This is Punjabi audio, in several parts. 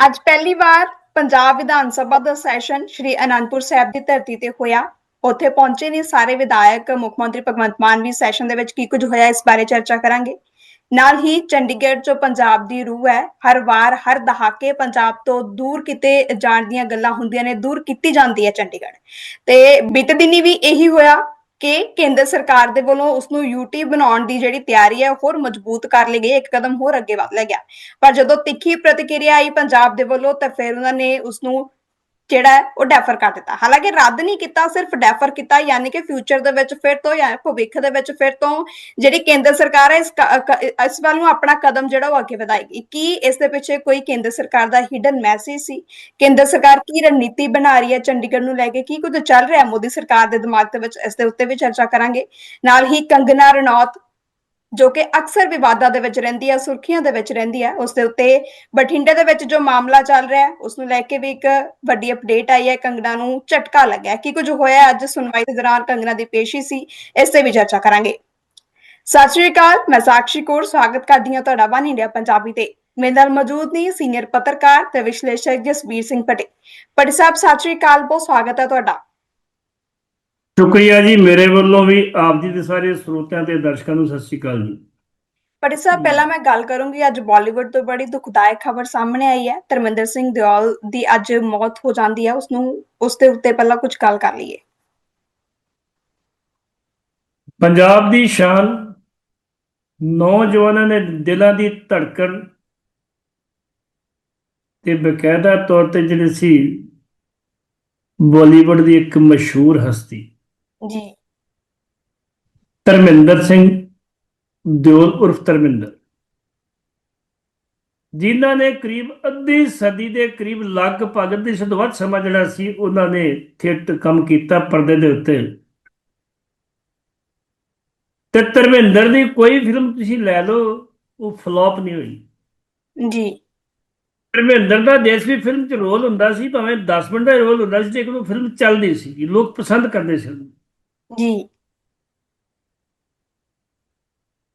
ਅੱਜ ਪਹਿਲੀ ਵਾਰ ਪੰਜਾਬ ਵਿਧਾਨ ਸਭਾ ਦਾ ਸੈਸ਼ਨ ਸ਼੍ਰੀ ਅਨੰਦਪੁਰ ਸਾਹਿਬ ਦੀ ਧਰਤੀ ਤੇ ਹੋਇਆ। ਉੱਥੇ ਪਹੁੰਚੇ ਨੇ ਸਾਰੇ ਵਿਧਾਇਕ, ਮੁੱਖ ਮੰਤਰੀ ਭਗਵੰਤ ਮਾਨ ਵੀ। ਸੈਸ਼ਨ ਦੇ ਵਿੱਚ ਕੀ ਕੁਝ ਹੋਇਆ, ਇਸ ਬਾਰੇ ਚਰਚਾ ਕਰਾਂਗੇ। ਨਾਲ ਹੀ ਚੰਡੀਗੜ੍ਹ ਜੋ ਪੰਜਾਬ ਦੀ ਰੂਹ ਹੈ। ਹਰ ਵਾਰ, ਹਰ ਦਹਾਕੇ ਪੰਜਾਬ ਤੋਂ ਦੂਰ ਕਿਤੇ ਜਾਣ ਦੀਆਂ ਗੱਲਾਂ ਹੁੰਦੀਆਂ ਨੇ, ਦੂਰ ਕੀਤੀ ਜਾਂਦੀ ਹੈ ਚੰਡੀਗੜ੍ਹ। ਤੇ ਬੀਤੇ ਦਿਨੀ ਵੀ ਇਹੀ ਹੋਇਆ। ਕਿ ਕੇਂਦਰ ਸਰਕਾਰ ਦੇ ਵੱਲੋਂ ਉਸ ਨੂੰ ਯੂਟੀ ਬਣਾਉਣ ਦੀ ਜਿਹੜੀ ਤਿਆਰੀ ਹੈ ਹੋਰ ਮਜ਼ਬੂਤ ਕਰ ਲਈ ਗਈ ਇੱਕ ਕਦਮ ਹੋਰ ਅੱਗੇ ਵਧ ਲਿਆ ਗਿਆ। ਪਰ ਜਦੋਂ ਤਿੱਖੀ ਪ੍ਰਤੀਕਿਰਿਆ ਆਈ ਪੰਜਾਬ ਦੇ ਵੱਲੋਂ, ਤਾਂ ਫਿਰ ਉਹਨਾਂ ਨੇ ਉਸ ਨੂੰ ਜਿਹੜਾ ਉਹ ਡੈਫਰ ਕਰ ਦਿੱਤਾ। ਹਾਲਾਂਕਿ ਰੱਦ ਨਹੀਂ ਕੀਤਾ, ਸਿਰਫ ਡੈਫਰ ਕੀਤਾ, ਯਾਨੀ ਕਿ ਫਿਊਚਰ ਦੇ ਵਿੱਚ ਫਿਰ ਤੋਂ ਜਾਂ ਭਵਿੱਖ ਦੇ ਵਿੱਚ ਫਿਰ ਤੋਂ ਜਿਹੜੀ ਕੇਂਦਰ ਸਰਕਾਰ ਹੈ, ਇਸ ਇਸ ਵੱਲ ਨੂੰ ਆਪਣਾ ਕਦਮ ਜਿਹੜਾ ਉਹ ਅੱਗੇ ਵਧਾਏਗੀ। ਕੀ ਇਸ ਦੇ ਪਿੱਛੇ ਕੋਈ ਕੇਂਦਰ ਸਰਕਾਰ ਦਾ ਹਿਡਨ ਮੈਸੇਜ ਸੀ? ਕੇਂਦਰ ਸਰਕਾਰ ਕੀ ਰਣਨੀਤੀ ਬਣਾ ਰਹੀ ਹੈ ਚੰਡੀਗੜ੍ਹ ਨੂੰ ਲੈ ਕੇ? ਕੀ ਕੁਝ ਚੱਲ ਰਿਹਾ? ਮੋਦੀ ਸਰਕਾਰ ਦੇ ਦਿਮਾਗ ਦੇ ਵਿੱਚ ਇਸ ਦੇ ਉੱਤੇ ਵੀ ਚਰਚਾ ਕਰਾਂਗੇ। ਨਾਲ ਹੀ ਕੰਗਨਾ ਰਣੌਤ ਜੋ ਕਿ ਅਕਸਰ ਵਿਵਾਦਾਂ ਦੇ ਵਿੱਚ ਰਹਿੰਦੀ ਹੈ ਸੁਰਖੀਆਂ ਦੇ ਵਿੱਚ ਰਹਿੰਦੀ ਹੈ ਉਸ ਦੇ ਉੱਤੇ ਬਠਿੰਡੇ ਦੇ ਵਿੱਚ ਜੋ ਮਾਮਲਾ ਚੱਲ ਰਿਹਾ ਹੈ ਉਸ ਨੂੰ ਲੈ ਕੇ ਵੀ ਇੱਕ ਵੱਡੀ ਅਪਡੇਟ ਆਈ ਹੈ, ਕੰਗਣਾ ਨੂੰ ਝਟਕਾ ਲੱਗਿਆ। ਹੈ। ਕੀ ਕੁਝ ਹੋਇਆ? ਅੱਜ ਸੁਣਵਾਈ ਦੇ ਦੌਰਾਨ ਕੰਗਣਾ ਦੀ ਪੇਸ਼ੀ ਸੀ, ਇਸ ਤੇ ਵੀ ਚਰਚਾ ਕਰਾਂਗੇ। ਸਤਿ ਸ਼੍ਰੀ ਅਕਾਲ, ਮੈਂ ਸਾਕਸ਼ੀ ਕੌਰ, ਸਵਾਗਤ ਕਰਦੀ ਹਾਂ ਤੁਹਾਡਾ ਵਨ ਇੰਡੀਆ ਪੰਜਾਬੀ ਤੇ। ਮੇਰੇ ਨਾਲ ਮੌਜੂਦ ਨੇ ਸੀਨੀਅਰ ਪੱਤਰਕਾਰ ਤੇ ਵਿਸ਼ਲੇਸ਼ਕ ਜਸਵੀਰ ਸਿੰਘ ਪਟੇ। ਪਟੇ ਸਾਹਿਬ, ਸਤਿ ਸ਼੍ਰੀ ਅਕਾਲ, ਬਹੁਤ ਸਵਾਗਤ ਹੈ ਤੁਹਾਡਾ। ਸ਼ੁਕਰੀਆ ਜੀ ਮੇਰੇ ਵੱਲੋਂ ਵੀ ਆਪ ਜੀ ਦੇ ਸਾਰੇ ਸਰੋਤਿਆਂ ਤੇ ਦਰਸ਼ਕਾਂ ਨੂੰ ਸਤਿ ਸ਼੍ਰੀ ਅਕਾਲ ਜੀ। ਪਟੇ ਸਾਹਿਬ ਪਹਿਲਾਂ ਮੈਂ ਗੱਲ ਕਰੂੰਗੀ ਅੱਜ ਬਾਲੀਵੁੱਡ ਤੋਂ ਬੜੀ ਦੁਖਦਾਇਕ ਖਬਰ ਸਾਹਮਣੇ ਆਈ ਹੈ। ਧਰਮਿੰਦਰ ਸਿੰਘ ਦਿਓਲ ਦੀ ਅੱਜ ਮੌਤ ਹੋ ਜਾਂਦੀ ਹੈ ਉਸ ਨੂੰ ਉਸ ਦੇ ਉੱਤੇ ਪਹਿਲਾਂ ਕੁਝ ਗੱਲ ਕਰ ਲਈਏ। ਪੰਜਾਬ ਦੀ ਸ਼ਾਨ ਨੌਜਵਾਨਾਂ ਨੇ ਦਿਲਾਂ ਦੀ ਧੜਕਣ ਤੇ ਬਕਾਇਦਾ ਤੌਰ ਤੇ ਜਿਹੜੀ ਸੀ ਬਾਲੀਵੁੱਡ ਦੀ ਇੱਕ ਮਸ਼ਹੂਰ ਹਸਤੀ। ਜੀ। ਧਰਮਿੰਦਰ ਸਿੰਘ ਦਿਓਲ ਉਰਫ ਧਰਮਿੰਦਰ। ਜਿਨ੍ਹਾਂ ਨੇ ਕਰੀਬ ਅੱਧੀ ਸਦੀ ਦੇ ਕਰੀਬ ਲਗਭਗ ਅੱਧੀ ਸਦੀ ਤੋਂ ਵੱਧ ਸਮਾਂ ਜਿਹੜਾ ਸੀ ਉਹਨਾਂ ਨੇ ਥੀਏਟਰ ਕੰਮ ਕੀਤਾ ਪਰਦੇ ਦੇ ਉੱਤੇ। ਤੇ ਧਰਮਿੰਦਰ ਦੀ ਕੋਈ ਫਿਲਮ ਤੁਸੀਂ ਲੈ ਲਓ ਉਹ ਫਲॉप ਨਹੀਂ ਹੋਈ। ਜੀ। ਧਰਮਿੰਦਰ ਦਾ ਦੇਸ਼ ਵੀ ਫਿਲਮ 'ਚ ਰੋਲ ਹੁੰਦਾ ਸੀ ਭਾਵੇਂ 10 ਮਿੰਟ ਦਾ ਰੋਲ ਹੁੰਦਾ ਸੀ ਲੇਕਿਨ ਉਹ ਫਿਲਮ ਚੱਲਦੀ ਸੀ ਲੋਕ ਪਸੰਦ ਕਰਦੇ ਸੀ ਉਹਨੂੰ। ਜੀ।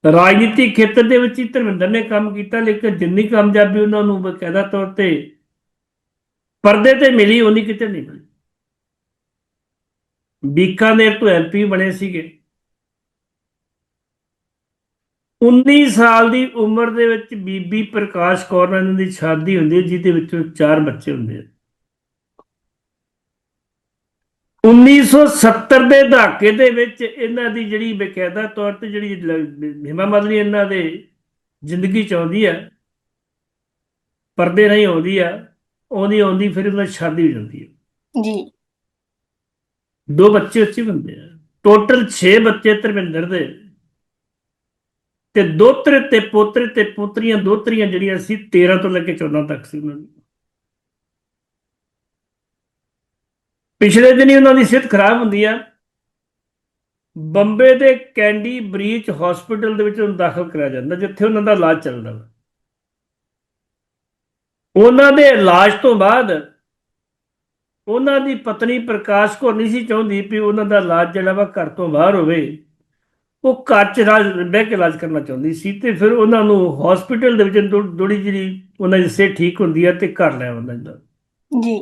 ਰਾਜਨੀਤਿਕ ਖੇਤਰ ਦੇ ਵਿੱਚ ਹੀ ਧਰਮਿੰਦਰ ਨੇ ਕੰਮ ਕੀਤਾ, ਲੇਕਿਨ ਜਿੰਨੀ ਕਾਮਯਾਬੀ ਉਹਨਾਂ ਨੂੰ ਬਕਾਇਦਾ ਤੌਰ ਤੇ ਪਰਦੇ ਤੇ ਮਿਲੀ ਉਨੀ ਕਿਤੇ ਨਹੀਂ ਮਿਲੀ। ਬੀਕਾਨੇਰ ਤੋਂ ਐਮਪੀ ਬਣੇ ਸੀਗੇ। 19 ਸਾਲ ਦੀ ਉਮਰ ਦੇ ਵਿੱਚ ਬੀਬੀ ਪ੍ਰਕਾਸ਼ ਕੌਰ ਨਾਲ ਦੀ ਸ਼ਾਦੀ ਹੁੰਦੀ ਹੈ, ਜਿਹਦੇ ਵਿੱਚੋਂ ਚਾਰ ਬੱਚੇ ਹੁੰਦੇ ਆ। 1970 ਦੇ ਦਹਾਕੇ ਦੇ ਵਿੱਚ ਇਹਨਾਂ ਦੀ ਜਿਹੜੀ ਬਕਾਇਦਾ ਤੌਰ ਤੇ ਜਿਹੜੀ ਹਿਮਾ ਮਾਦਰੀ ਇਹਨਾਂ ਦੇ ਜ਼ਿੰਦਗੀ ਚ ਆਉਂਦੀ ਹੈ ਪਰਦੇ ਨਹੀਂ ਆਉਂਦੀ ਆ ਆਉਂਦੀ ਆਉਂਦੀ ਫਿਰ ਇਹਨਾਂ ਦੀ ਸ਼ਾਦੀ ਹੋ ਜਾਂਦੀ ਹੈ ਜੀ। ਦੋ ਬੱਚੇ ਉੱਚੇ ਹੁੰਦੇ ਆ। ਟੋਟਲ 6 ਬੱਚੇ ਧਰਮਿੰਦਰ ਦੇ। ਤੇ ਦੋਤਰੇ ਤੇ ਪੋਤਰੇ ਤੇ ਪੋਤਰੀਆਂ ਦੋਤਰੀਆਂ ਜਿਹੜੀਆਂ ਸੀ 13 ਤੋਂ ਲੈ ਕੇ 14 ਤੱਕ ਸੀ ਉਹਨਾਂ ਦੀ। ਪਿਛਲੇ ਦਿਨੀ ਉਹਨਾਂ ਦੀ ਸਿਹਤ ਖਰਾਬ ਹੁੰਦੀ ਆ। ਬੰਬੇ ਦੇ ਕੈਂਡੀ ਬ੍ਰੀਚ ਹਸਪੀਟਲ ਦੇ ਵਿੱਚ ਉਹਨੂੰ ਦਾਖਲ ਕਰਾਇਆ ਜਾਂਦਾ, ਜਿੱਥੇ ਉਹਨਾਂ ਦਾ ਇਲਾਜ ਚੱਲਦਾ ਉਹਨਾਂ ਦੇ ਇਲਾਜ ਤੋਂ ਬਾਅਦ ਉਹਨਾਂ ਦੀ ਪਤਨੀ ਪ੍ਰਕਾਸ਼ ਕੌਰ ਨਹੀਂ ਸੀ ਚਾਹੁੰਦੀ ਵੀ ਉਹਨਾਂ ਦਾ ਇਲਾਜ ਜਿਹੜਾ ਵਾ ਘਰ ਤੋਂ ਬਾਹਰ ਹੋਵੇ। ਉਹ ਘਰ 'ਚ ਰਾਜ, ਬਹਿ ਕੇ ਇਲਾਜ ਕਰਨਾ ਚਾਹੁੰਦੀ ਸੀ ਤੇ ਫਿਰ ਉਹਨਾਂ ਨੂੰ ਹਸਪੀਟਲ ਦੇ ਵਿੱਚ ਥੋੜੀ ਜਿਹੀ ਉਹਨਾਂ ਦੀ ਸਿਹਤ ਠੀਕ ਹੁੰਦੀ ਹੈ ਤੇ ਘਰ ਲੈ ਆਉਂਦਾ ਜਾਂਦਾ। ਜੀ।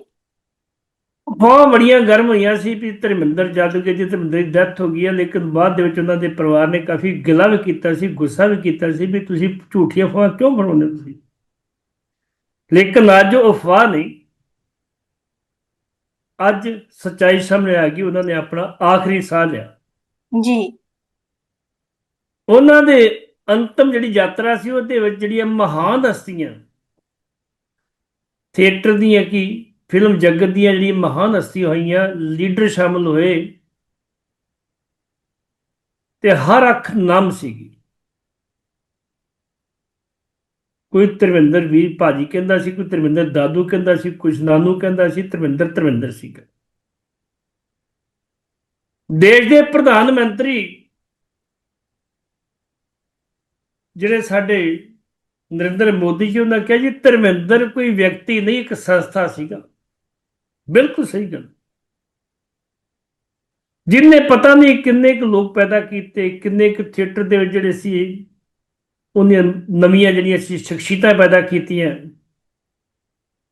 ਬਹੁਤ ਬੜੀਆਂ ਗਰਮ ਹੋਈਆਂ ਸੀ ਵੀ ਧਰਮਿੰਦਰ ਜਾਦੂਗਰ ਜੀ ਧਰਮਿੰਦਰ ਦੀ ਡੈਥ ਹੋ ਗਈ ਹੈ ਲੇਕਿਨ ਬਾਅਦ ਦੇ ਵਿੱਚ ਉਹਨਾਂ ਦੇ ਪਰਿਵਾਰ ਨੇ ਕਾਫੀ ਗਿਲਾ ਵੀ ਕੀਤਾ ਸੀ ਗੁੱਸਾ ਵੀ ਕੀਤਾ ਸੀ ਵੀ ਤੁਸੀਂ ਝੂਠੀਆਂ ਅਫਵਾਹਾਂ ਕਿਉਂ ਹੋ ਤੁਸੀਂ? ਲੇਕਿਨ ਅੱਜ ਉਹ ਅਫਵਾਹ ਨਹੀਂ। ਅੱਜ ਸੱਚਾਈ ਸਾਹਮਣੇ ਆ ਗਈ ਉਹਨਾਂ ਨੇ ਆਪਣਾ ਆਖਰੀ ਸਾਹ ਲਿਆ। ਜੀ। ਉਹਨਾਂ ਦੇ ਅੰਤਮ ਜਿਹੜੀ ਯਾਤਰਾ ਸੀ ਉਹਦੇ ਵਿੱਚ ਜਿਹੜੀਆਂ ਮਹਾਨ ਹਸਤੀਆਂ ਥੀਏਟਰ ਦੀਆਂ ਕੀ ਫਿਲਮ ਜਗਤ ਦੀਆਂ ਜਿਹੜੀਆਂ ਮਹਾਨ ਹਸਤੀਆਂ ਹੋਈਆਂ, ਲੀਡਰ ਸ਼ਾਮਲ ਹੋਏ ਤੇ ਹਰ ਅੱਖ ਨਮ ਸੀਗੀ। ਕੋਈ ਧਰਮਿੰਦਰ ਵੀਰ ਭਾਜੀ ਕਹਿੰਦਾ ਸੀ, ਕੋਈ ਧਰਮਿੰਦਰ ਦਾਦੂ ਕਹਿੰਦਾ ਸੀ ਕੁਛ ਨਾਨੂ ਕਹਿੰਦਾ ਸੀ, ਧਰਮਿੰਦਰ ਧਰਮਿੰਦਰ ਸੀਗਾ। ਦੇਸ਼ ਦੇ ਪ੍ਰਧਾਨ ਮੰਤਰੀ ਜਿਹੜੇ ਸਾਡੇ ਨਰਿੰਦਰ ਮੋਦੀ ਜੀ, ਉਹਨਾਂ ਕਿਹਾ ਜੀ, ਧਰਮਿੰਦਰ ਕੋਈ ਵਿਅਕਤੀ ਨਹੀਂ, ਇੱਕ ਸੰਸਥਾ ਸੀਗਾ। ਬਿਲਕੁਲ ਸਹੀ ਗੱਲ। ਜਿਨਨੇ ਪਤਾ ਨਹੀਂ ਕਿੰਨੇ ਕੁ ਲੋਕ ਪੈਦਾ ਕੀਤੇ, ਕਿੰਨੇ ਕੁ ਥੀਏਟਰ ਦੇ ਵਿੱਚ ਜਿਹੜੇ ਸੀ, ਉਹਨੀਆਂ ਨਵੀਆਂ ਜਿਹੜੀਆਂ ਸੀ ਸ਼ਖਸੀਅਤਾਂ ਪੈਦਾ ਕੀਤੀਆਂ।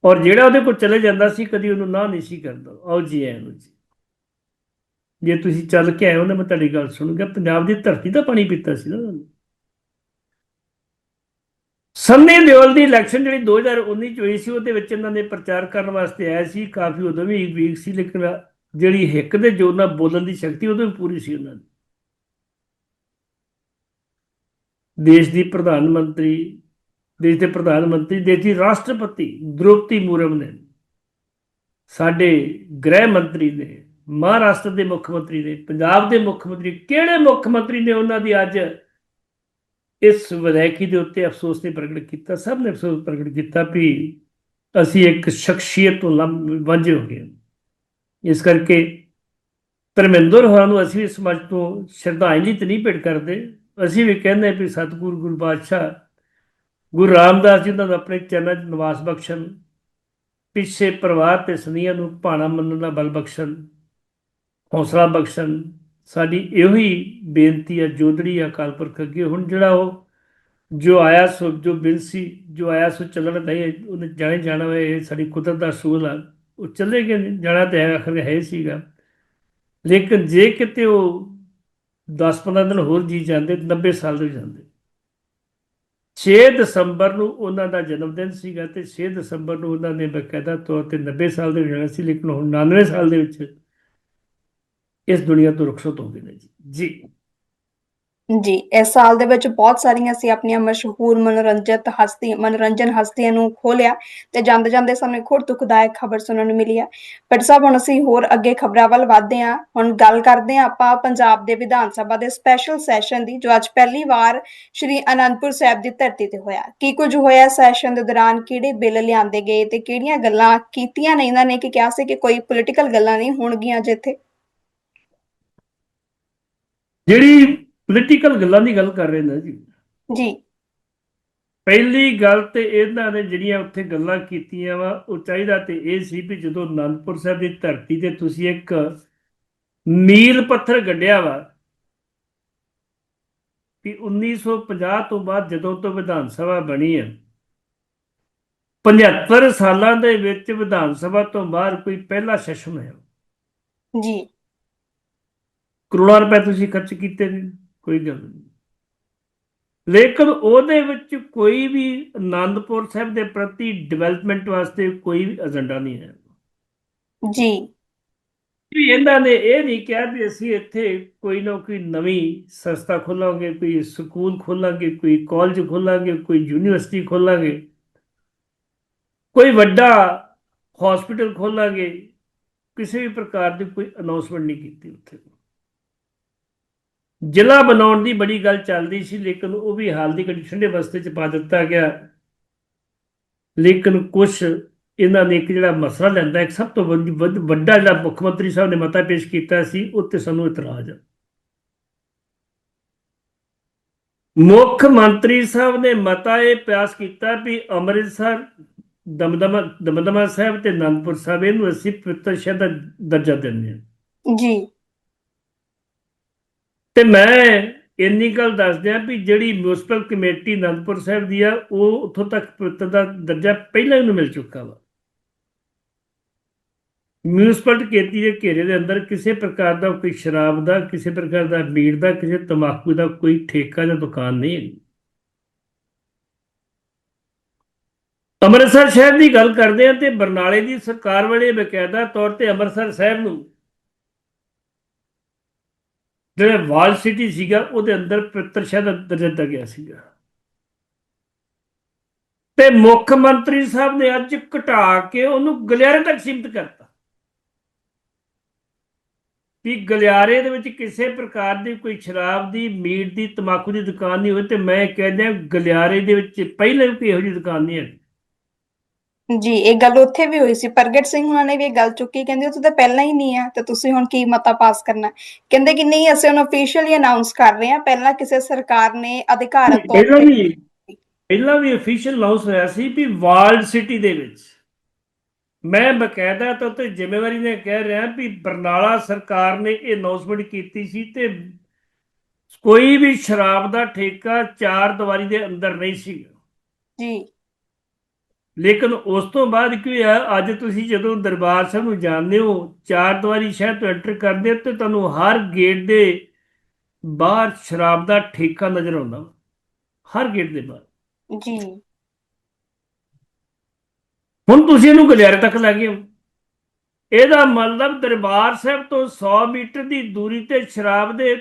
ਔਰ ਜਿਹੜਾ ਉਹਦੇ ਕੋਲ ਚਲੇ ਜਾਂਦਾ ਸੀ, ਕਦੀ ਉਹਨੂੰ ਨਾ ਨਹੀਂ ਸੀ ਕਰਦਾ। ਆਓ ਜੀ ਐ ਨੂੰ ਜੀ। ਜੇ ਤੁਸੀਂ ਚੱਲ ਕੇ ਆਏ ਹੋ ਨਾ, ਮੈਂ ਤੁਹਾਡੀ ਗੱਲ ਸੁਣ ਗਿਆ ਪੰਜਾਬ ਦੀ ਧਰਤੀ ਦਾ ਪਾਣੀ ਪੀਤਾ ਸੀ ਨਾ ਉਹਨਾਂ। ਨੇ। ਸੰਨੀ ਦਿਓਲ ਦੀ ਇਲੈਕਸ਼ਨ ਜਿਹੜੀ 2019 ਚ ਹੋਈ ਸੀ, ਉਹਦੇ ਵਿੱਚ ਇਹਨਾਂ ਨੇ ਪ੍ਰਚਾਰ ਕਰਨ ਵਾਸਤੇ ਆਇਆ ਸੀ। ਕਾਫੀ ਉਦੋਂ ਵੀ ਵੀਕ ਸੀ, ਲੇਕਿਨ ਜਿਹੜੀ ਹਿੱਕ ਦੇ ਜੋਰ ਨਾਲ ਬੋਲਣ ਦੀ ਸ਼ਕਤੀ ਉਦੋਂ ਵੀ ਪੂਰੀ ਸੀ ਉਹਨਾਂ ਦੀ। ਦੇਸ਼ ਦੀ ਪ੍ਰਧਾਨ ਮੰਤਰੀ, ਦੇਸ਼ ਦੇ ਪ੍ਰਧਾਨ ਮੰਤਰੀ, ਦੇਸ਼ ਦੀ ਰਾਸ਼ਟਰਪਤੀ ਦ੍ਰੋਪਦੀ ਮੁਰਮ ਨੇ, ਸਾਡੇ ਗ੍ਰਹਿ ਮੰਤਰੀ ਨੇ, ਮਹਾਰਾਸ਼ਟਰ ਦੇ ਮੁੱਖ ਮੰਤਰੀ ਨੇ, ਪੰਜਾਬ ਦੇ ਮੁੱਖ ਮੰਤਰੀ, ਕਿਹੜੇ ਮੁੱਖ ਮੰਤਰੀ ਨੇ ਉਹਨਾਂ ਦੀ ਅੱਜ ਇਸ ਵਿਧਾਇਕੀ ਦੇ ਉੱਤੇ ਅਫਸੋਸ ਨੇ ਪ੍ਰਗਟ ਕੀਤਾ, ਸਭ ਨੇ ਅਫਸੋਸ ਪ੍ਰਗਟ ਕੀਤਾ ਵੀ ਅਸੀਂ ਇੱਕ ਸ਼ਖਸੀਅਤ ਤੋਂ ਲੰਮ ਵਾਂਝੇ ਹੋ ਗਏ ਇਸ ਕਰਕੇ ਧਰਮਿੰਦਰ ਹੋਰਾਂ ਨੂੰ ਅਸੀਂ ਵੀ ਸਮਾਜ ਤੋਂ ਸ਼ਰਧਾਂਜਲੀ ਤੇ ਨਹੀਂ ਭੇਟ ਕਰਦੇ। ਅਸੀਂ ਵੀ ਕਹਿੰਦੇ ਵੀ ਸਤਿਗੁਰੂ, ਗੁਰੂ ਬਾਦਸ਼ਾਹ ਗੁਰੂ ਰਾਮਦਾਸ ਜੀ ਉਹਨਾਂ ਨੂੰ ਆਪਣੇ ਚਰਨਾਂ 'ਚ ਨਿਵਾਸ ਬਖਸ਼ਣ, ਪਿੱਛੇ ਪਰਿਵਾਰ ਤੇ ਸਨੀਆਂ ਨੂੰ ਭਾਣਾ ਮੰਨਣ ਦਾ ਬਲ ਬਖਸ਼ਣ, ਹੌਸਲਾ ਬਖਸ਼ਣ ਸਾਡੀ ਇਹੋ ਹੀ ਬੇਨਤੀ ਹੈ ਜੋਦੜੀ ਅਕਾਲ ਪੁਰਖ ਅੱਗੇ, ਹੁਣ ਜਿਹੜਾ ਉਹ ਜੋ ਆਇਆ ਸੋ, ਜੋ ਬਿਨ ਸੀ, ਜੋ ਆਇਆ ਸੋ ਚੱਲਣ ਨਹੀਂ ਉਹਨੇ ਜਾਣੇ ਜਾਣਾ ਹੋਇਆ ਇਹ ਸਾਡੀ ਕੁਦਰਤ ਦਾ ਅਸੂਲ ਆ। ਉਹ ਚੱਲੇ ਗਏ, ਜਾਣਾ ਤੇ ਹੈ, ਆਖਰ ਹੈ ਹੀ ਸੀਗਾ। ਲੇਕਿਨ ਜੇ ਕਿਤੇ ਉਹ 10-15 ਦਿਨ ਹੋਰ ਜੀ ਜਾਂਦੇ 90 ਸਾਲ ਦੇ ਹੋ ਜਾਂਦੇ। 6 ਦਸੰਬਰ ਨੂੰ ਉਹਨਾਂ ਦਾ ਜਨਮ ਦਿਨ ਸੀਗਾ ਤੇ 6 ਦਸੰਬਰ ਨੂੰ ਉਹਨਾਂ ਨੇ ਬਕਾਇਦਾ ਤੌਰ ਤੇ 90 ਸਾਲ ਦੇ ਹੋ ਜਾਣਾ ਸੀ, ਲੇਕਿਨ ਹੁਣ 99 ਸਾਲ ਦੇ ਵਿੱਚ ਇਸ ਦੁਨੀਆ ਤੋਂ ਰੁਖਸਤ ਹੋ ਗਏ ਨੇ ਜੀ। ਜੀ। ਜੀ, ਇਸ ਸਾਲ ਦੇ ਵਿੱਚ ਬਹੁਤ ਸਾਰੀਆਂ ਅਸੀਂ ਆਪਣੀਆਂ ਮਸ਼ਹੂਰ ਮਨੋਰੰਜਤ ਹਸਤੀ, ਮਨੋਰੰਜਨ ਹਸਤੀਆਂ ਨੂੰ ਖੋਲਿਆ ਤੇ ਜਾਂਦੇ ਜਾਂਦੇ ਸਾਨੂੰ ਇੱਕ ਦੁਖਦਾਇਕ ਖਬਰ ਸੁਣਨ ਨੂੰ ਮਿਲੀ ਹੈ। ਪਰ ਸਾਹਿਬ, ਹੁਣ ਅਸੀਂ ਹੋਰ ਅੱਗੇ ਖਬਰਾਂ ਵੱਲ ਵਧਦੇ ਹਾਂ। ਹੁਣ ਗੱਲ ਕਰਦੇ ਹਾਂ ਆਪਾਂ ਪੰਜਾਬ ਦੇ ਵਿਧਾਨ ਸਭਾ ਦੇ ਸਪੈਸ਼ਲ ਸੈਸ਼ਨ ਦੀ, ਜੋ ਅੱਜ ਪਹਿਲੀ ਵਾਰ ਸ਼੍ਰੀ ਅਨੰਦਪੁਰ ਸਾਹਿਬ ਦੀ ਧਰਤੀ ਤੇ ਹੋਇਆ। ਕੀ ਕੁਝ ਹੋਇਆ ਸੈਸ਼ਨ ਦੇ ਦੌਰਾਨ? ਕਿਹੜੇ ਬਿੱਲ ਲਿਆਂਦੇ ਗਏ ਤੇ ਕਿਹੜੀਆਂ ਗੱਲਾਂ ਕੀਤੀਆਂ ਨੇ? ਇਹਨਾਂ ਨੇ ਕਿ ਕਿਹਾ ਸੀ ਕਿ ਕੋਈ ਪੋਲੀਟੀਕਲ ਗੱਲਾਂ ਨਹੀਂ ਹੋਣਗੀਆਂ ਜਿੱਥੇ? ਜਿਹੜੀ ਪੋਲੀਟੀਕਲ ਗੱਲਾਂ ਦੀ ਗੱਲ ਕਰ ਰਹੇ ਨੇ ਜੀ। ਜੀ। ਪਹਿਲੀ ਗੱਲ ਤੇ ਇਹਨਾਂ ਨੇ ਜਿਹੜੀਆਂ ਉੱਥੇ ਗੱਲਾਂ ਕੀਤੀਆਂ ਵਾ ਉਹ ਚਾਹੀਦਾ ਤੇ ਇਹ ਸੀ ਵੀ ਜਦੋਂ ਅਨੰਦਪੁਰ ਸਾਹਿਬ ਦੀ ਧਰਤੀ ਤੇ ਤੁਸੀਂ ਇੱਕ ਮੀਲ ਪੱਥਰ ਗੱਡਿਆ ਵਾ ਕਿ 1950 ਤੋਂ ਬਾਅਦ ਜਦੋਂ ਤੋਂ ਵਿਧਾਨ ਸਭਾ ਬਣੀ ਹੈ 75 ਸਾਲਾਂ ਦੇ ਵਿੱਚ ਵਿਧਾਨ ਸਭਾ ਤੋਂ ਬਾਹਰ ਕੋਈ ਪਹਿਲਾ ਸੈਸ਼ਨ ਹੋਇਆ। ਜੀ। ਕਰੋੜਾਂ ਰੁਪਏ ਤੁਸੀਂ ਖਰਚ ਕੀਤੇ ਨੇ ਕੋਈ ਗੱਲ ਨਹੀਂ। ਲੇਕਿਨ ਉਹਦੇ ਵਿੱਚ ਕੋਈ ਵੀ ਆਨੰਦਪੁਰ ਸਾਹਿਬ ਦੇ ਪ੍ਰਤੀ ਡਿਵੈਲਪਮੈਂਟ ਵਾਸਤੇ ਕੋਈ ਵੀ ਏਜੰਡਾ ਨਹੀਂ ਹੈ। ਜੀ। ਵੀ ਇਹਨਾਂ ਨੇ ਇਹ ਨਹੀਂ ਕਿਹਾ ਵੀ ਅਸੀਂ ਇੱਥੇ ਕੋਈ ਨਾ ਕੋਈ ਨਵੀਂ ਸੰਸਥਾ ਖੋਲਾਂਗੇ ਕੋਈ ਸਕੂਲ ਖੋਲਾਂਗੇ ਕੋਈ ਕਾਲਜ ਖੋਲਾਂਗੇ ਕੋਈ ਯੂਨੀਵਰਸਿਟੀ ਖੋਲਾਂਗੇ ਕੋਈ ਵੱਡਾ ਹਸਪੀਟਲ ਖੋਲਾਂਗੇ ਕਿਸੇ ਵੀ ਪ੍ਰਕਾਰ ਦੀ ਕੋਈ ਅਨਾਉਂਸਮੈਂਟ ਨਹੀਂ ਕੀਤੀ ਉੱਥੇ। ਜ਼ਿਲ੍ਹਾ ਬਣਾਉਣ ਦੀ ਬੜੀ ਗੱਲ ਚੱਲਦੀ ਸੀ, ਲੇਕਿਨ ਉਹ ਵੀ ਹਾਲ ਦੀ ਘੜੀ ਠੰਡੇ ਬਸਤੇ ਚ ਪਾ ਦਿੱਤਾ ਗਿਆ। ਲੇਕਿਨ ਕੁਝ ਇਹਨਾਂ ਨੇ ਇੱਕ ਜਿਹੜਾ ਮਸਲਾ ਲੈਂਦਾ, ਇੱਕ ਸਭ ਤੋਂ ਵੱਡਾ ਜਿਹੜਾ ਮੁੱਖ ਮੰਤਰੀ ਸਾਹਿਬ ਨੇ ਮਤਾ ਪੇਸ਼ ਕੀਤਾ ਸੀ ਉੱਤੇ ਸਾਨੂੰ ਇਤਰਾਜ਼ ਹੈ ਮੁੱਖ ਮੰਤਰੀ ਸਾਹਿਬ ਨੇ ਮਤਾ ਇਹ ਪਿਆਸ ਕੀਤਾ ਵੀ ਅੰਮ੍ਰਿਤਸਰ, ਦਮਦਮਾ ਦਮਦਮਾ ਸਾਹਿਬ ਤੇ ਅਨੰਦਪੁਰ ਸਾਹਿਬ, ਇਹਨੂੰ ਅਸੀਂ ਪਵਿੱਤਰ ਸ਼ਹਿਰ ਦਾ ਦਰਜਾ ਦਿੰਦੇ ਹਾਂ। ਜੀ। ਤੇ ਮੈਂ ਇੰਨੀ ਗੱਲ ਦੱਸ ਦਿਆਂ ਵੀ ਜਿਹੜੀ ਮਿਊਨਿਸਪਲ ਕਮੇਟੀ ਅਨੰਦਪੁਰ ਸਾਹਿਬ ਦੀ ਆ, ਉਹ ਉੱਥੋਂ ਤੱਕ ਪਵਿੱਤਰ ਦਾ ਦਰਜਾ ਪਹਿਲਾਂ ਹੀ ਉਹਨੂੰ ਮਿਲ ਚੁੱਕਾ ਵਾ। ਮਿਊਨਿਸਪਲ ਕਮੇਟੀ ਦੇ ਘੇਰੇ ਦੇ ਅੰਦਰ ਕਿਸੇ ਪ੍ਰਕਾਰ ਦਾ ਕੋਈ ਸ਼ਰਾਬ ਦਾ, ਕਿਸੇ ਪ੍ਰਕਾਰ ਦਾ ਮੀਟ ਦਾ, ਕਿਸੇ ਤਮਾਕੂ ਦਾ ਕੋਈ ਠੇਕਾ ਜਾਂ ਦੁਕਾਨ ਨਹੀਂ ਹੈ ਅੰਮ੍ਰਿਤਸਰ ਸ਼ਹਿਰ ਦੀ ਗੱਲ ਕਰਦੇ ਆ ਤੇ ਬਰਨਾਲੇ ਦੀ ਸਰਕਾਰ ਵੇਲੇ ਬਕਾਇਦਾ ਤੌਰ ਤੇ ਅੰਮ੍ਰਿਤਸਰ ਸਾਹਿਬ ਨੂੰ ਜਿਹੜਾ ਵਾਲ ਸਿਟੀ ਸੀਗਾ, ਉਹਦੇ ਅੰਦਰ ਪਵਿੱਤਰ ਸ਼ਹਿਰ ਦਾ ਦਰਜਾ ਦਿੱਤਾ ਗਿਆ ਸੀਗਾ। ਤੇ ਮੁੱਖ ਮੰਤਰੀ ਸਾਹਿਬ ਨੇ ਅੱਜ ਘਟਾ ਕੇ ਉਹਨੂੰ ਗਲਿਆਰੇ ਤੱਕ ਸੀਮਿਤ ਕਰਤਾ। ਵੀ ਗਲਿਆਰੇ ਦੇ ਵਿੱਚ ਕਿਸੇ ਪ੍ਰਕਾਰ ਦੀ ਕੋਈ ਸ਼ਰਾਬ ਦੀ, ਮੀਟ ਦੀ, ਤਮਾਕੂ ਦੀ ਦੁਕਾਨ ਨਹੀਂ ਹੋਵੇ ਤੇ ਮੈਂ ਕਹਿੰਦਾ ਗਲਿਆਰੇ ਦੇ ਵਿੱਚ ਪਹਿਲਾਂ ਵੀ ਇਹੋ ਜਿਹੀ ਦੁਕਾਨ ਨਹੀਂ ਹੈ ਜੀ ਇਹ ਗੱਲ ਉੱਥੇ ਵੀ ਹੋਈ ਸੀ। ਪ੍ਰਗਟ ਸਿੰਘ ਉਹਨਾਂ ਨੇ ਵੀ ਇਹ ਗੱਲ ਚੁੱਕੀ ਕਹਿੰਦੇ ਉੱਥੇ ਤਾਂ ਪਹਿਲਾਂ ਹੀ ਨਹੀਂ ਹੈ ਤੇ ਤੁਸੀਂ ਹੁਣ ਕੀ ਮਤਾ ਪਾਸ ਕਰਨਾ? ਕਹਿੰਦੇ ਕਿ ਨਹੀਂ ਅਸੀਂ ਉਹਨੂੰ ਅਫੀਸ਼ੀਅਲੀ ਅਨਾਉਂਸ ਕਰ ਰਹੇ ਹਾਂ। ਪਹਿਲਾਂ ਕਿਸੇ ਸਰਕਾਰ ਨੇ ਅਧਿਕਾਰਤ ਤੌਰ ਪਹਿਲਾਂ ਤੇ ਵੀ ਪਹਿਲਾਂ ਵੀ ਅਫੀਸ਼ੀਅਲ ਅਨਾਉਂਸ ਹੋਇਆ ਸੀ ਵੀ ਵਾਰਲਡ ਸਿਟੀ ਦੇ ਵਿੱਚ। ਮੈਂ ਬਕਾਇਦਾ ਤੌਰ ਤੇ ਜ਼ਿੰਮੇਵਾਰੀ ਨੇ ਕਹਿ ਰਿਹਾ ਵੀ ਬਰਨਾਲਾ ਸਰਕਾਰ ਨੇ ਇਹ ਅਨਾਉਂਸਮੈਂਟ ਕੀਤੀ ਸੀ ਤੇ ਕੋਈ ਵੀ ਸ਼ਰਾਬ ਦਾ ਠੇਕਾ ਚਾਰ ਦੀਵਾਰੀ ਦੇ ਅੰਦਰ ਨਹੀਂ ਸੀ ਜੀ। ਲੇਕਿਨ ਉਸ ਤੋਂ ਬਾਅਦ ਕੀ ਹੋਇਆ? ਅੱਜ ਤੁਸੀਂ ਜਦੋਂ ਦਰਬਾਰ ਸਾਹਿਬ ਨੂੰ ਜਾਂਦੇ ਹੋ ਚਾਰ ਦੀਵਾਰੀ ਸ਼ਹਿਰ ਤੋਂ ਐਂਟਰ ਕਰਦੇ ਹੋ ਤੇ ਤੁਹਾਨੂੰ ਹਰ ਗੇਟ ਦੇ ਬਾਹਰ ਸ਼ਰਾਬ ਦਾ ਠੇਕਾ ਨਜ਼ਰ ਆਉਂਦਾ। ਹਰ ਗੇਟ ਦੇ ਬਾਹਰ। ਜੀ। ਹੁਣ ਤੁਸੀਂ ਇਹਨੂੰ ਗਲਿਆਰੇ ਤੱਕ ਲੈ ਗਏ ਹੋ ਇਹਦਾ ਮਤਲਬ ਦਰਬਾਰ ਸਾਹਿਬ ਤੋਂ 100 ਮੀਟਰ ਦੀ ਦੂਰੀ ਤੇ ਸ਼ਰਾਬ ਦੇ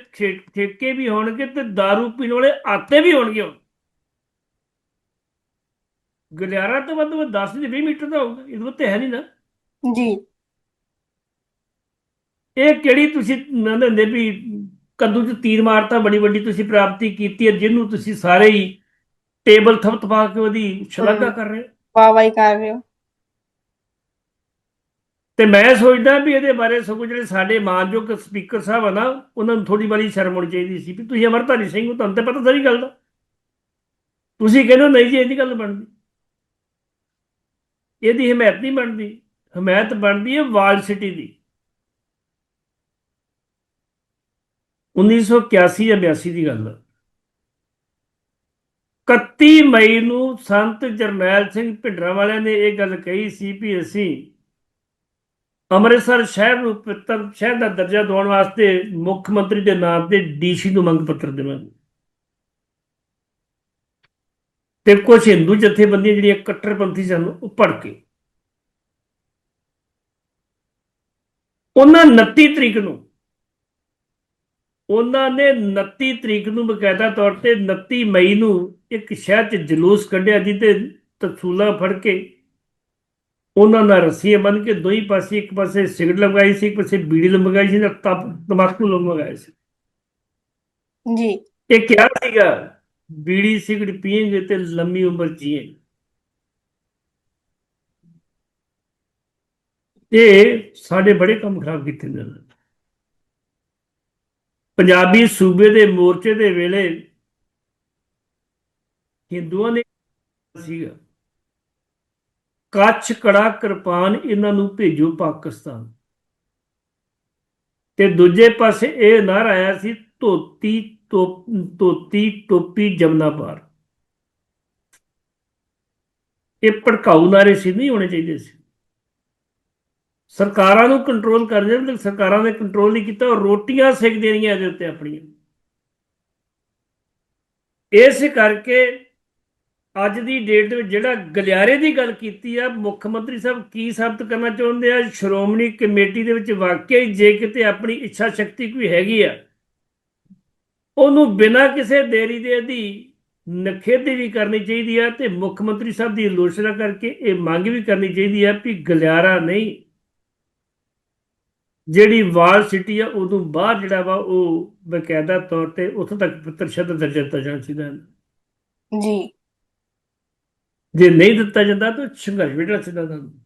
ਠੇਕੇ ਵੀ ਹੋਣਗੇ ਤੇ दारू ਪੀਣ ਵਾਲੇ ਆਤੇ ਵੀ ਹੋਣਗੇ ਹੁਣ। ਗਲਿਆਰਾ ਤੋਂ ਵੱਧ ਵੱਧ 10 ਦੇ 20 ਮੀਟਰ ਦਾ ਹੋਊਗਾ ਇਹਦੇ ਉੱਤੇ ਹੈ ਨਹੀਂ ਨਾ। ਜੀ। ਇਹ ਕਿਹੜੀ ਤੁਸੀਂ ਨਾ ਦਿੰਦੇ ਵੀ ਕੱਦੂ ਚ ਤੀਰ ਮਾਰਤਾ ਬੜੀ ਵੱਡੀ ਤੁਸੀਂ ਪ੍ਰਾਪਤੀ ਕੀਤੀ ਹੈ ਜਿਹਨੂੰ ਤੁਸੀਂ ਸਾਰੇ ਹੀ ਟੇਬਲ ਥਪਥਪਾ ਕੇ ਉਹਦੀ ਸ਼ਲਾਘਾ। ਕਰ ਰਹੇ ਹੋ। ਵਾਹ ਵਾਹ ਕਰ ਰਹੇ ਹੋ। ਤੇ ਮੈਂ ਸੋਚਦਾ ਵੀ ਇਹਦੇ ਬਾਰੇ ਸਗੋਂ ਜਿਹੜੇ ਸਾਡੇ ਮਾਨਯੋਗ ਸਪੀਕਰ ਸਾਹਿਬ ਆ ਨਾ ਉਹਨਾਂ ਨੂੰ ਥੋੜੀ ਬੜੀ ਸ਼ਰਮ ਆਉਣੀ ਚਾਹੀਦੀ ਸੀ ਵੀ ਤੁਸੀਂ ਅਮਰਧਾਰੀ ਸਿੰਘ ਤੁਹਾਨੂੰ ਤਾਂ ਪਤਾ ਸਾਰੀ ਗੱਲ ਦਾ। ਤੁਸੀਂ ਕਹਿੰਦੇ ਨਹੀਂ ਜੀ ਇਹਦੀ ਗੱਲ ਬਣਦੀ। ਇਹਦੀ ਹਮਾਇਤ ਨਹੀਂ ਬਣਦੀ। ਹਮਾਇਤ ਬਣਦੀ ਹੈ ਵਾਲ ਸਿਟੀ ਦੀ। 1981 ਜਾਂ 82 ਦੀ ਗੱਲ। ਹੈ 31 ਮਈ ਨੂੰ ਸੰਤ ਜਰਨੈਲ ਸਿੰਘ ਭਿੰਡਰਾਂ ਵਾਲਿਆਂ ਨੇ ਇਹ ਗੱਲ ਕਹੀ ਸੀ ਵੀ ਅਸੀਂ ਅੰਮ੍ਰਿਤਸਰ ਸ਼ਹਿਰ ਨੂੰ ਪਵਿੱਤਰ ਸ਼ਹਿਰ ਦਾ ਦਰਜਾ ਦਿਵਾਉਣ ਵਾਸਤੇ ਮੁੱਖ ਮੰਤਰੀ ਦੇ ਨਾਮ ਤੇ ਡੀਸੀ ਨੂੰ ਮੰਗ ਪੱਤਰ ਦੇਵਾਂਗੇ। ਤੇ ਕੁਝ ਹਿੰਦੂ ਜਥੇਬੰਦੀਆਂ ਜਿਹੜੀਆਂ ਕੱਟੜਪੰਥੀ ਸਨ ਉਹ ਭੜ ਕੇ ਉਹਨਾਂ 29 ਤਰੀਕ ਨੂੰ ਉਹਨਾਂ ਨੇ 29 ਤਰੀਕ ਨੂੰ ਬਕਾਇਦਾ ਤੌਰ ਤੇ 29 ਮਈ ਨੂੰ ਇੱਕ ਸ਼ਹਿਰ 'ਚ ਜਲੂਸ ਕੱਢਿਆ ਜਿਹਦੇ ਤਸੂਲਾ ਫੜ ਕੇ ਉਹਨਾਂ ਨਾਲ ਰੱਸੀਆਂ ਬੰਨ ਕੇ ਦੋਈ ਪਾਸੇ ਇੱਕ ਪਾਸੇ ਸਿਗਰਟ ਲਗਾਈ ਸੀ ਇੱਕ ਪਾਸੇ ਬੀੜੀ ਲਗਾਈ ਸੀ ਤੇ ਤਮਾਕੂ ਲਗਾਇਆ ਸੀ। ਜੀ। ਇਹ ਕਿਹਾ ਸੀਗਾ? ਬੀੜੀ ਸਿਗਰਟ ਪੀਏਂਗੇ ਤੇ ਲੰਮੀ ਉਮਰ ਜੀਏਂਗੇ ਇਹ ਸਾਡੇ ਬੜੇ ਕੰਮ ਖਰਾਬ ਕੀਤੇ ਨੇ। ਪੰਜਾਬੀ ਸੂਬੇ ਦੇ ਮੋਰਚੇ ਦੇ ਵੇਲੇ ਹਿੰਦੂਆਂ ਨੇ ਸੀਗਾ। ਕੱਛ ਕੜਾ, ਕਿਰਪਾਨ ਇਹਨਾਂ ਨੂੰ ਭੇਜੋ ਪਾਕਿਸਤਾਨ। ਤੇ ਦੂਜੇ ਪਾਸੇ ਇਹ ਨਾਰਾ ਆਇਆ ਸੀ ਧੋਤੀ ਧੋਤੀ ਟੋਪੀ ਜਮਨਾ ਪਾਰ। ਇਹ ਭੜਕਾਊ ਨਾਰੇ ਸੀ, ਨਹੀਂ ਹੋਣੇ ਚਾਹੀਦੇ ਸੀ। ਸਰਕਾਰਾਂ ਨੂੰ ਕੰਟਰੋਲ ਕਰਦੇ ਨੇ ਤੇ ਸਰਕਾਰਾਂ ਨੇ ਕੰਟਰੋਲ ਨਹੀਂ ਕੀਤਾ, ਉਹ ਰੋਟੀਆਂ ਸੇਕ ਰਹੀਆਂ ਇਹਦੇ ਉੱਤੇ ਆਪਣੀਆਂ। ਇਸ ਕਰਕੇ ਅੱਜ ਦੀ ਡੇਟ ਦੇ ਵਿੱਚ ਜਿਹੜਾ ਗਲਿਆਰੇ ਦੀ ਗੱਲ ਕੀਤੀ ਆ, ਮੁੱਖ ਮੰਤਰੀ ਸਾਹਿਬ ਕੀ ਸਾਬਤ ਕਰਨਾ ਚਾਹੁੰਦੇ ਆ? ਸ਼੍ਰੋਮਣੀ ਕਮੇਟੀ ਦੇ ਵਿੱਚ ਵਾਕਿਆ ਹੀ ਜੇ ਕਿਤੇ ਆਪਣੀ ਇੱਛਾ ਸ਼ਕਤੀ ਕੋਈ ਹੈਗੀ ਆ ਉਹਨੂੰ ਬਿਨਾਂ ਕਿਸੇ ਦੇਰੀ ਦੇ ਦੀ ਨਖੇਦੀ ਵੀ ਕਰਨੀ ਚਾਹੀਦੀ ਆ ਤੇ ਮੁੱਖ ਮੰਤਰੀ ਸਾਹਿਬ ਦੀ ਆਲੋਚਨਾ ਕਰਕੇ ਇਹ ਮੰਗ ਵੀ ਕਰਨੀ ਚਾਹੀਦੀ ਆ ਵੀ ਗਲਿਆਰਾ ਨਹੀਂ। ਜਿਹੜੀ ਵਾਲ ਸਿਟੀ ਆ ਉਦੋਂ ਬਾਹਰ ਜਿਹੜਾ ਵਾ ਉਹ ਬਕਾਇਦਾ ਤੌਰ ਤੇ ਉੱਥੋਂ ਤੱਕ ਪੁੱਤਰ ਸ਼ਬਦ ਦਰਜਾ ਦਿੱਤਾ ਜਾਣਾ ਚਾਹੀਦਾ ਜੀ। ਜੇ ਨਹੀਂ ਦਿੱਤਾ ਜਾਂਦਾ ਤਾਂ ਸੰਘਰਸ਼ ਵੀ ਰੱਖ ਸਕਦਾ ਤੁਹਾਨੂੰ।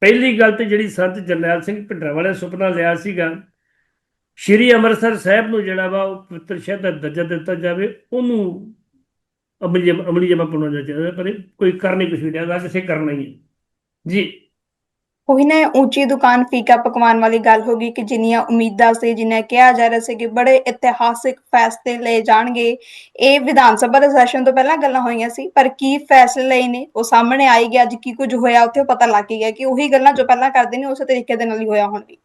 ਪਹਿਲੀ ਗੱਲ ਤੇ ਜਿਹੜੀ ਸੰਤ ਜਰਨੈਲ ਸਿੰਘ ਭਿੰਡਰਾਂ ਵਾਲੇ ਸੁਪਨਾ ਲਿਆ ਸੀਗਾ ਸ਼੍ਰੀ ਅੰਮ੍ਰਿਤਸਰ ਸਾਹਿਬ ਨੂੰ ਜਿਹੜਾ ਵਾ ਉਹ ਪਵਿੱਤਰ ਸ਼ਹਿਰ ਦਾ ਦਰਜਾ ਦਿੱਤਾ ਜਾਵੇ, ਉਹਨੂੰ ਅਮਲੀ ਅਮਲੀ ਜਮਾ ਪਾਉਣਾ ਚਾਹੀਦਾ, ਪਰ ਕੋਈ ਕਰ ਨਹੀਂ, ਕੁਛ ਵੀ ਰਿਹਾ ਕਿਸੇ ਕਰਨਾ ਹੀ ਹੈ। ਜੀ। ਉਹੀ ਨਾ ਉੱਚੀ ਦੁਕਾਨ ਫੀਕਾ ਪਕਵਾਨ ਵਾਲੀ ਗੱਲ ਹੋ ਗਈ ਕਿ ਜਿੰਨੀਆਂ ਉਮੀਦਾਂ ਸੀ, ਜਿੰਨਾ ਕਿਹਾ ਜਾ ਰਿਹਾ ਸੀ ਕਿ ਬੜੇ ਇਤਿਹਾਸਿਕ ਫੈਸਲੇ ਲਏ ਜਾਣਗੇ। ਇਹ ਵਿਧਾਨ ਸਭਾ ਦੇ ਸੈਸ਼ਨ ਤੋਂ ਪਹਿਲਾਂ ਗੱਲਾਂ ਹੋਈਆਂ ਸੀ, ਪਰ ਕੀ ਫੈਸਲੇ ਲਏ ਨੇ, ਉਹ ਸਾਹਮਣੇ ਆਈ ਗਿਆ, ਅੱਜ ਕੀ ਕੁਝ ਹੋਇਆ, ਉੱਥੇ ਪਤਾ ਲੱਗ ਗਿਆ ਕਿ ਉਹੀ ਗੱਲਾਂ ਜੋ ਪਹਿਲਾਂ ਕਰਦੇ ਨੇ, ਉਸੇ ਤਰੀਕੇ ਦੇ ਨਾਲ ਹੀ ਹੋਇਆ ਹੁਣ ਵੀ।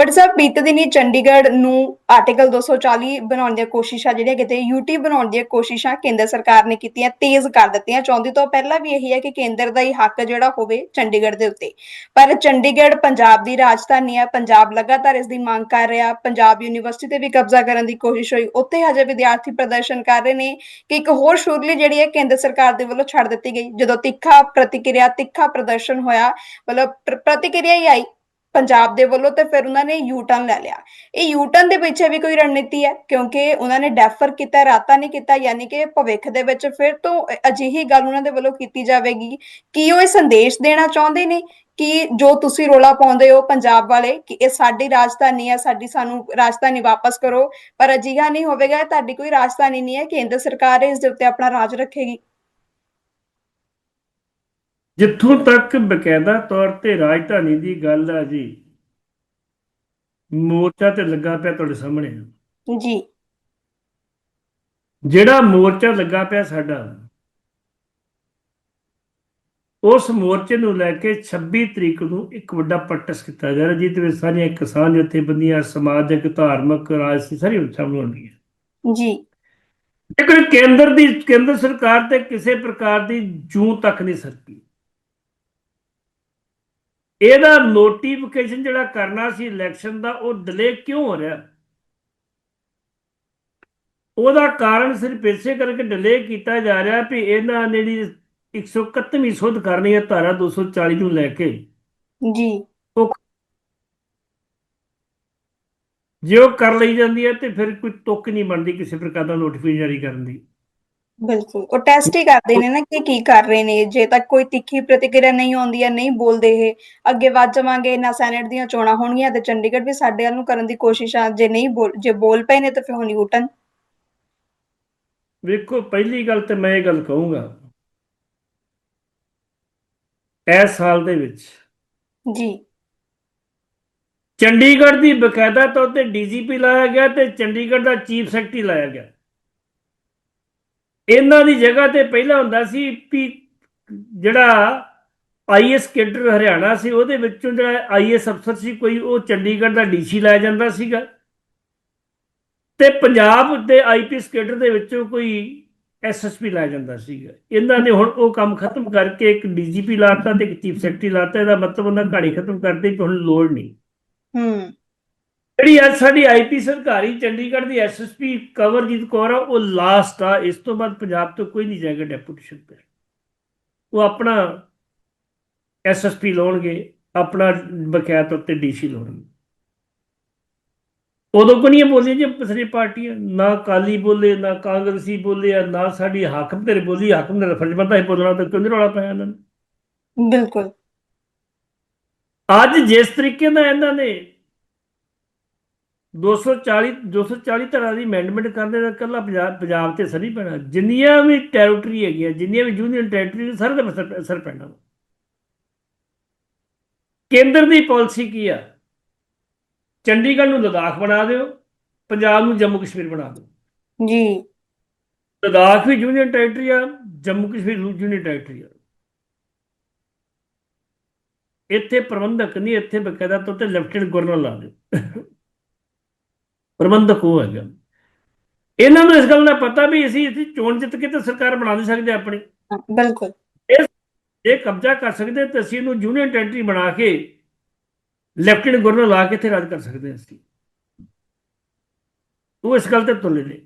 ਬਟ ਸਰ ਬੀਤੇ ਦਿਨੀ ਚੰਡੀਗੜ੍ਹ ਨੂੰ ਆਰਟੀਕਲ 240 ਬਣਾਉਣ ਦੀਆਂ ਕੋਸ਼ਿਸ਼ਾਂ ਜਿਹੜੀਆਂ ਕਿਤੇ ਯੂਟੀ ਬਣਾਉਣ ਦੀਆਂ ਕੋਸ਼ਿਸ਼ਾਂ ਕੇਂਦਰ ਸਰਕਾਰ ਨੇ ਕੀਤੀਆਂ, ਤੇਜ਼ ਕਰ ਦਿੱਤੀਆਂ। ਚਾਹੁੰਦੀ ਤੋਂ ਪਹਿਲਾਂ ਵੀ ਇਹੀ ਹੈ ਕਿ ਕੇਂਦਰ ਦਾ ਹੀ ਹੱਕ ਜਿਹੜਾ ਹੋਵੇ ਚੰਡੀਗੜ੍ਹ ਦੇ ਉੱਤੇ। ਪਰ ਚੰਡੀਗੜ੍ਹ ਪੰਜਾਬ ਦੀ ਰਾਜਧਾਨੀ ਹੈ, ਪੰਜਾਬ ਲਗਾਤਾਰ ਇਸ ਦੀ ਮੰਗ ਕਰ ਰਿਹਾ। ਪੰਜਾਬ ਯੂਨੀਵਰਸਿਟੀ ਤੇ ਵੀ ਕਬਜ਼ਾ ਕਰਨ ਦੀ ਕੋਸ਼ਿਸ਼ ਹੋਈ। ਉੱਥੇ ਹਜੇ ਵਿਦਿਆਰਥੀ ਪ੍ਰਦਰਸ਼ਨ ਕਰ ਰਹੇ ਨੇ ਕਿ ਇੱਕ ਹੋਰ ਸ਼ੁਰਲੀ ਜਿਹੜੀ ਹੈ ਕੇਂਦਰ ਸਰਕਾਰ ਦੇ ਵੱਲੋਂ ਛੱਡ ਦਿੱਤੀ ਗਈ। ਜਦੋਂ ਤਿੱਖਾ ਪ੍ਰਤੀਕਿਰਿਆ, ਤਿੱਖਾ ਪ੍ਰਦਰਸ਼ਨ ਹੋਇਆ, ਮਤਲਬ ਪ੍ਰਤੀਕਿਰਿਆ ਹੀ ਆਈ। ਪੰਜਾਬ ਦੇ ਵੱਲੋਂ ਤੇ ਫਿਰ ਉਹਨਾਂ ਨੇ ਯੂ ਟਰਨ ਲੈ ਲਿਆ। ਇਹ ਯੂ ਟਰਨ ਦੇ ਪਿੱਛੇ ਵੀ ਕੋਈ ਰਣਨੀਤੀ ਹੈ ਕਿਉਂਕਿ ਉਹਨਾਂ ਨੇ ਡੈਫਰ ਕੀਤਾ ਰਾਤਾ ਨਹੀਂ ਕੀਤਾ, ਯਾਨੀ ਕਿ ਭਵਿੱਖ ਦੇ ਵਿੱਚ ਫਿਰ ਤੋਂ ਅਜਿਹੀ ਗੱਲ ਉਹਨਾਂ ਦੇ ਵੱਲੋਂ ਕੀਤੀ ਜਾਵੇਗੀ। ਕਿ ਉਹ ਇਹ ਸੰਦੇਸ਼ ਦੇਣਾ ਚਾਹੁੰਦੇ ਨੇ? ਕਿ ਜੋ ਤੁਸੀਂ ਰੋਲਾ ਪਾਉਂਦੇ ਹੋ ਪੰਜਾਬ ਵਾਲੇ, ਕਿ ਇਹ ਸਾਡੀ ਰਾਜਧਾਨੀ ਹੈ, ਸਾਡੀ ਸਾਨੂੰ ਰਾਜਧਾਨੀ ਵਾਪਸ ਕਰੋ, ਪਰ ਅਜਿਹਾ ਨਹੀਂ ਹੋਵੇਗਾ ਤੁਹਾਡੀ ਕੋਈ ਰਾਜਧਾਨੀ ਨਹੀਂ ਹੈ, ਕੇਂਦਰ ਸਰਕਾਰ ਇਸ ਦੇ ਉੱਤੇ ਆਪਣਾ ਰਾਜ ਰੱਖੇਗੀ। ਜਿੱਥੋਂ ਤੱਕ ਬਕਾਇਦਾ ਤੌਰ ਤੇ ਰਾਜਧਾਨੀ ਦੀ ਗੱਲ ਆ ਜੀ ਮੋਰਚਾ ਤੇ ਲੱਗਾ ਪਿਆ ਤੁਹਾਡੇ ਸਾਹਮਣੇ। ਜੀ। ਜਿਹੜਾ ਮੋਰਚਾ ਲੱਗਾ ਪਿਆ ਸਾਡਾ ਉਸ ਮੋਰਚੇ ਨੂੰ ਲੈ ਕੇ 26 ਤਰੀਕ ਨੂੰ ਇੱਕ ਵੱਡਾ ਪ੍ਰੋਟੈਸਟ ਕੀਤਾ ਜਾ ਰਿਹਾ ਜਿਹਦੇ ਵਿੱਚ ਸਾਰੀਆਂ ਕਿਸਾਨ ਜਥੇਬੰਦੀਆਂ ਸਮਾਜਿਕ ਧਾਰਮਿਕ ਰਾਜਸੀ ਸਾਰੀਆਂ ਸ਼ਾਮਲ ਹੋਣਗੀਆਂ ਜੀ। ਲੇਕਿਨ ਕੇਂਦਰ ਦੀ ਕੇਂਦਰ ਸਰਕਾਰ ਤੇ ਕਿਸੇ ਪ੍ਰਕਾਰ ਦੀ ਜੂੰ ਤੱਕ ਨਹੀਂ ਸਰਕੀ। ਇਹਦਾ ਨੋਟੀਫਿਕੇਸ਼ਨ ਜਿਹੜਾ ਕਰਨਾ ਸੀ ਇਲੈਕਸ਼ਨ ਦਾ ਉਹ ਡਿਲੇ ਕਿਉਂ ਹੋ ਰਿਹਾ? ਉਹਦਾ ਕਾਰਨ ਸਿਰਫ ਇਸੇ ਕਰਕੇ ਡਿਲੇ ਕੀਤਾ ਜਾ ਰਿਹਾ ਵੀ ਇਹਨਾਂ ਨੇ ਜਿਹੜੀ 131ਵੀਂ ਸੁਧ ਕਰਨੀ ਹੈ ਧਾਰਾ 240 ਨੂੰ ਲੈ ਕੇ। ਜੀ। ਜੇ ਉਹ ਕਰ ਲਈ ਜਾਂਦੀ ਹੈ ਤੇ ਫਿਰ ਕੋਈ ਤੁੱਕ ਨਹੀਂ ਬਣਦੀ ਕਿਸੇ ਪ੍ਰਕਾਰ ਦਾ ਨੋਟੀਫਿਕੇਸ਼ਨ ਜਾਰੀ ਕਰਨ ਦੀ। ਬਿਲਕੁਲ ਉਹ ਟੈਸਟ ਹੀ ਕਰਦੇ ਨੇ ਨਾ ਕਿ ਕੀ ਕਰ ਰਹੇ ਨੇ ਜੇ ਤੱਕ ਕੋਈ ਤਿੱਖੀ ਪ੍ਰਤੀਕਿਰਿਆ ਨਹੀਂ ਆਉਂਦੀ ਹੈ ਨਹੀਂ ਬੋਲਦੇ ਇਹ ਅੱਗੇ ਵੱਧ ਜਾਵਾਂਗੇ ਨਾ ਸੈਨੇਟ ਦੀਆਂ ਚੋਣਾਂ ਹੋਣਗੀਆਂ ਤੇ ਚੰਡੀਗੜ੍ਹ ਵੀ ਸਾਡੇ ਵੱਲ ਨੂੰ ਕਰਨ ਦੀ ਕੋਸ਼ਿਸ਼ ਆ ਜੇ ਨਹੀਂ ਬੋਲ ਜੇ ਬੋਲ ਪਏ ਨੇ ਤਾਂ ਫਿਰ ਹੁਣ ਯੂਟਨ ਵੇਖੋ ਪਹਿਲੀ ਗੱਲ ਤੇ ਮੈਂ ਇਹ ਗੱਲ ਕਹੂੰਗਾ। ਇਸ ਸਾਲ ਦੇ ਵਿੱਚ ਜੀ। ਚੰਡੀਗੜ੍ਹ ਦੀ ਬਕਾਇਦਾ ਤੌਰ ਤੇ ਡੀਜੀਪੀ ਲਾਇਆ ਗਿਆ ਤੇ ਚੰਡੀਗੜ੍ਹ ਦਾ ਚੀਫ ਸੈਕਟਰੀ ਲਾਇਆ ਗਿਆ। ਇਹਨਾਂ ਦੀ ਜਗ੍ਹਾ ਤੇ ਪਹਿਲਾਂ ਹੁੰਦਾ ਸੀ ਵੀ ਜਿਹੜਾ ਆਈਐਸ ਕੇਡਰ ਹਰਿਆਣਾ ਸੀ, ਉਹਦੇ ਵਿੱਚੋਂ ਜਿਹੜਾ ਆਈਐਸ ਅਫਸਰ ਸੀ, ਕੋਈ ਉਹ ਚੰਡੀਗੜ੍ਹ ਦਾ ਡੀਸੀ ਲਾਇਆ ਜਾਂਦਾ ਸੀਗਾ। ਤੇ ਪੰਜਾਬ ਦੇ ਆਈਪੀਐਸ ਕੇਡਰ ਦੇ ਵਿੱਚੋਂ ਕੋਈ ਐਸਐਸਪੀ ਲਾਇਆ ਜਾਂਦਾ ਸੀਗਾ। ਇਹਨਾਂ ਨੇ ਹੁਣ ਉਹ ਕੰਮ ਖਤਮ ਕਰਕੇ ਇੱਕ ਡੀਜੀਪੀ ਲਾਤਾ ਤੇ ਇੱਕ ਚੀਫ ਸੈਕਟਰੀ ਲਾਤਾ। ਇਹਦਾ ਮਤਲਬ ਉਹਨਾਂ ਕਹਾਣੀ ਖਤਮ ਕਰਤੀ ਕਿ ਹੁਣ ਲੋੜ ਨਹੀਂ। ਹੂੰ। ਜਿਹੜੀ ਅੱਜ ਸਾਡੀ ਆਈਪੀ ਸਰਕਾਰੀ ਚੰਡੀਗੜ੍ਹ ਦੀ ਐਸਐਸਪੀ ਕਵਰਜੀਤ ਕੌਰ ਆ ਉਹ ਲਾਸਟ ਆ ਇਸ ਤੋਂ ਬਾਅਦ ਪੰਜਾਬ ਤੋਂ ਕੋਈ ਨਹੀਂ ਜਾਏਗਾ ਡੈਪੂਟੇਸ਼ਨ ਤੇ। ਉਹ ਆਪਣਾ ਐਸਐਸਪੀ ਲਾਉਣਗੇ ਆਪਣਾ ਬਕਾਇਤ ਉੱਤੇ ਡੀਸੀ ਲਾਉਣਗੇ। ਉਦੋਂ ਕੋ ਨਹੀਂ ਬੋਲੀ ਜੇ ਪਿਛਲੀ ਪਾਰਟੀਆਂ ਨਾ ਕਾਲੀ ਬੋਲੇ ਨਾ ਕਾਂਗਰਸੀ ਬੋਲੇ ਆ, ਨਾ ਸਾਡੀ ਹਾਕਮ ਤੇਰੇ ਬੋਲੀ ਹਾਕਮ ਦਾ ਫਰਜ਼ ਬੰਦਾ ਹੈ ਬੋਲਣਾ ਤਾਂ ਕਿਉਂ ਰੌਲਾ ਪਾਇਆ ਇਹਨਾਂ ਨੇ? ਬਿਲਕੁਲ। ਅੱਜ ਜਿਸ ਤਰੀਕੇ ਨਾਲ ਇਹਨਾਂ ਨੇ 240 240 ਤਰ੍ਹਾਂ ਦੀ ਅਮੈਂਡਮੈਂਟ ਕਰਦੇ ਤਾਂ ਕੱਲਾ ਪੰਜਾਬ ਪੰਜਾਬ ਤੇ ਨਹੀਂ ਪੈਣਾ। ਜਿੰਨੀਆਂ ਵੀ ਟੈਰੀਟਰੀ ਹੈਗੀਆਂ ਜਿੰਨੀਆਂ ਵੀ ਯੂਨੀਅਨ ਟੈਰੀਟਰੀ ਸਾਰੇ ਅਸਰ ਅਸਰ ਪੈਣਾ। ਕੇਂਦਰ ਦੀ ਪਾਲਿਸੀ ਕੀ ਆ? ਚੰਡੀਗੜ੍ਹ ਨੂੰ ਲਦਾਖ ਬਣਾ ਦਿਓ ਪੰਜਾਬ ਨੂੰ ਜੰਮੂ ਕਸ਼ਮੀਰ ਬਣਾ ਦਿਓ। ਜੀ। ਲਦਾਖ ਵੀ ਯੂਨੀਅਨ ਟੈਰੀਟਰੀ ਆ ਜੰਮੂ ਕਸ਼ਮੀਰ ਯੂਨੀਅਨ ਟੈਰੀਟਰੀ ਆ। ਇੱਥੇ ਪ੍ਰਬੰਧਕ ਨਹੀਂ ਇੱਥੇ ਬਕਾਇਦਾ ਤੌਰ ਤੇ ਲੈਫਟੀਨੈਂਟ ਗਵਰਨਰ ਲਾ ਦਿਓ। ਪ੍ਰਬੰਧਕ ਉਹ ਹੈਗਾ। ਇਹਨਾਂ ਨੂੰ ਇਸ ਗੱਲ ਦਾ ਪਤਾ ਵੀ ਅਸੀਂ ਅਸੀਂ ਚੋਣ ਜਿੱਤ ਕੇ ਤਾਂ ਸਰਕਾਰ ਬਣਾ ਨਹੀਂ ਸਕਦੇ ਆਪਣੀ। ਬਿਲਕੁਲ। ਇਹ ਕਬਜ਼ਾ ਕਰ ਸਕਦੇ ਤੇ ਅਸੀਂ ਇਹਨੂੰ ਯੂਨੀਅਨ ਟੈਰੀਟਰੀ ਬਣਾ ਕੇ ਲੈਫਟੀਨੈਂਟ ਗਵਰਨਰ ਲਾ ਕੇ ਇੱਥੇ ਰਾਜ ਕਰ ਸਕਦੇ ਅਸੀਂ। ਉਹ ਇਸ ਗੱਲ ਤੇ ਤੁਲੇ ਨੇ।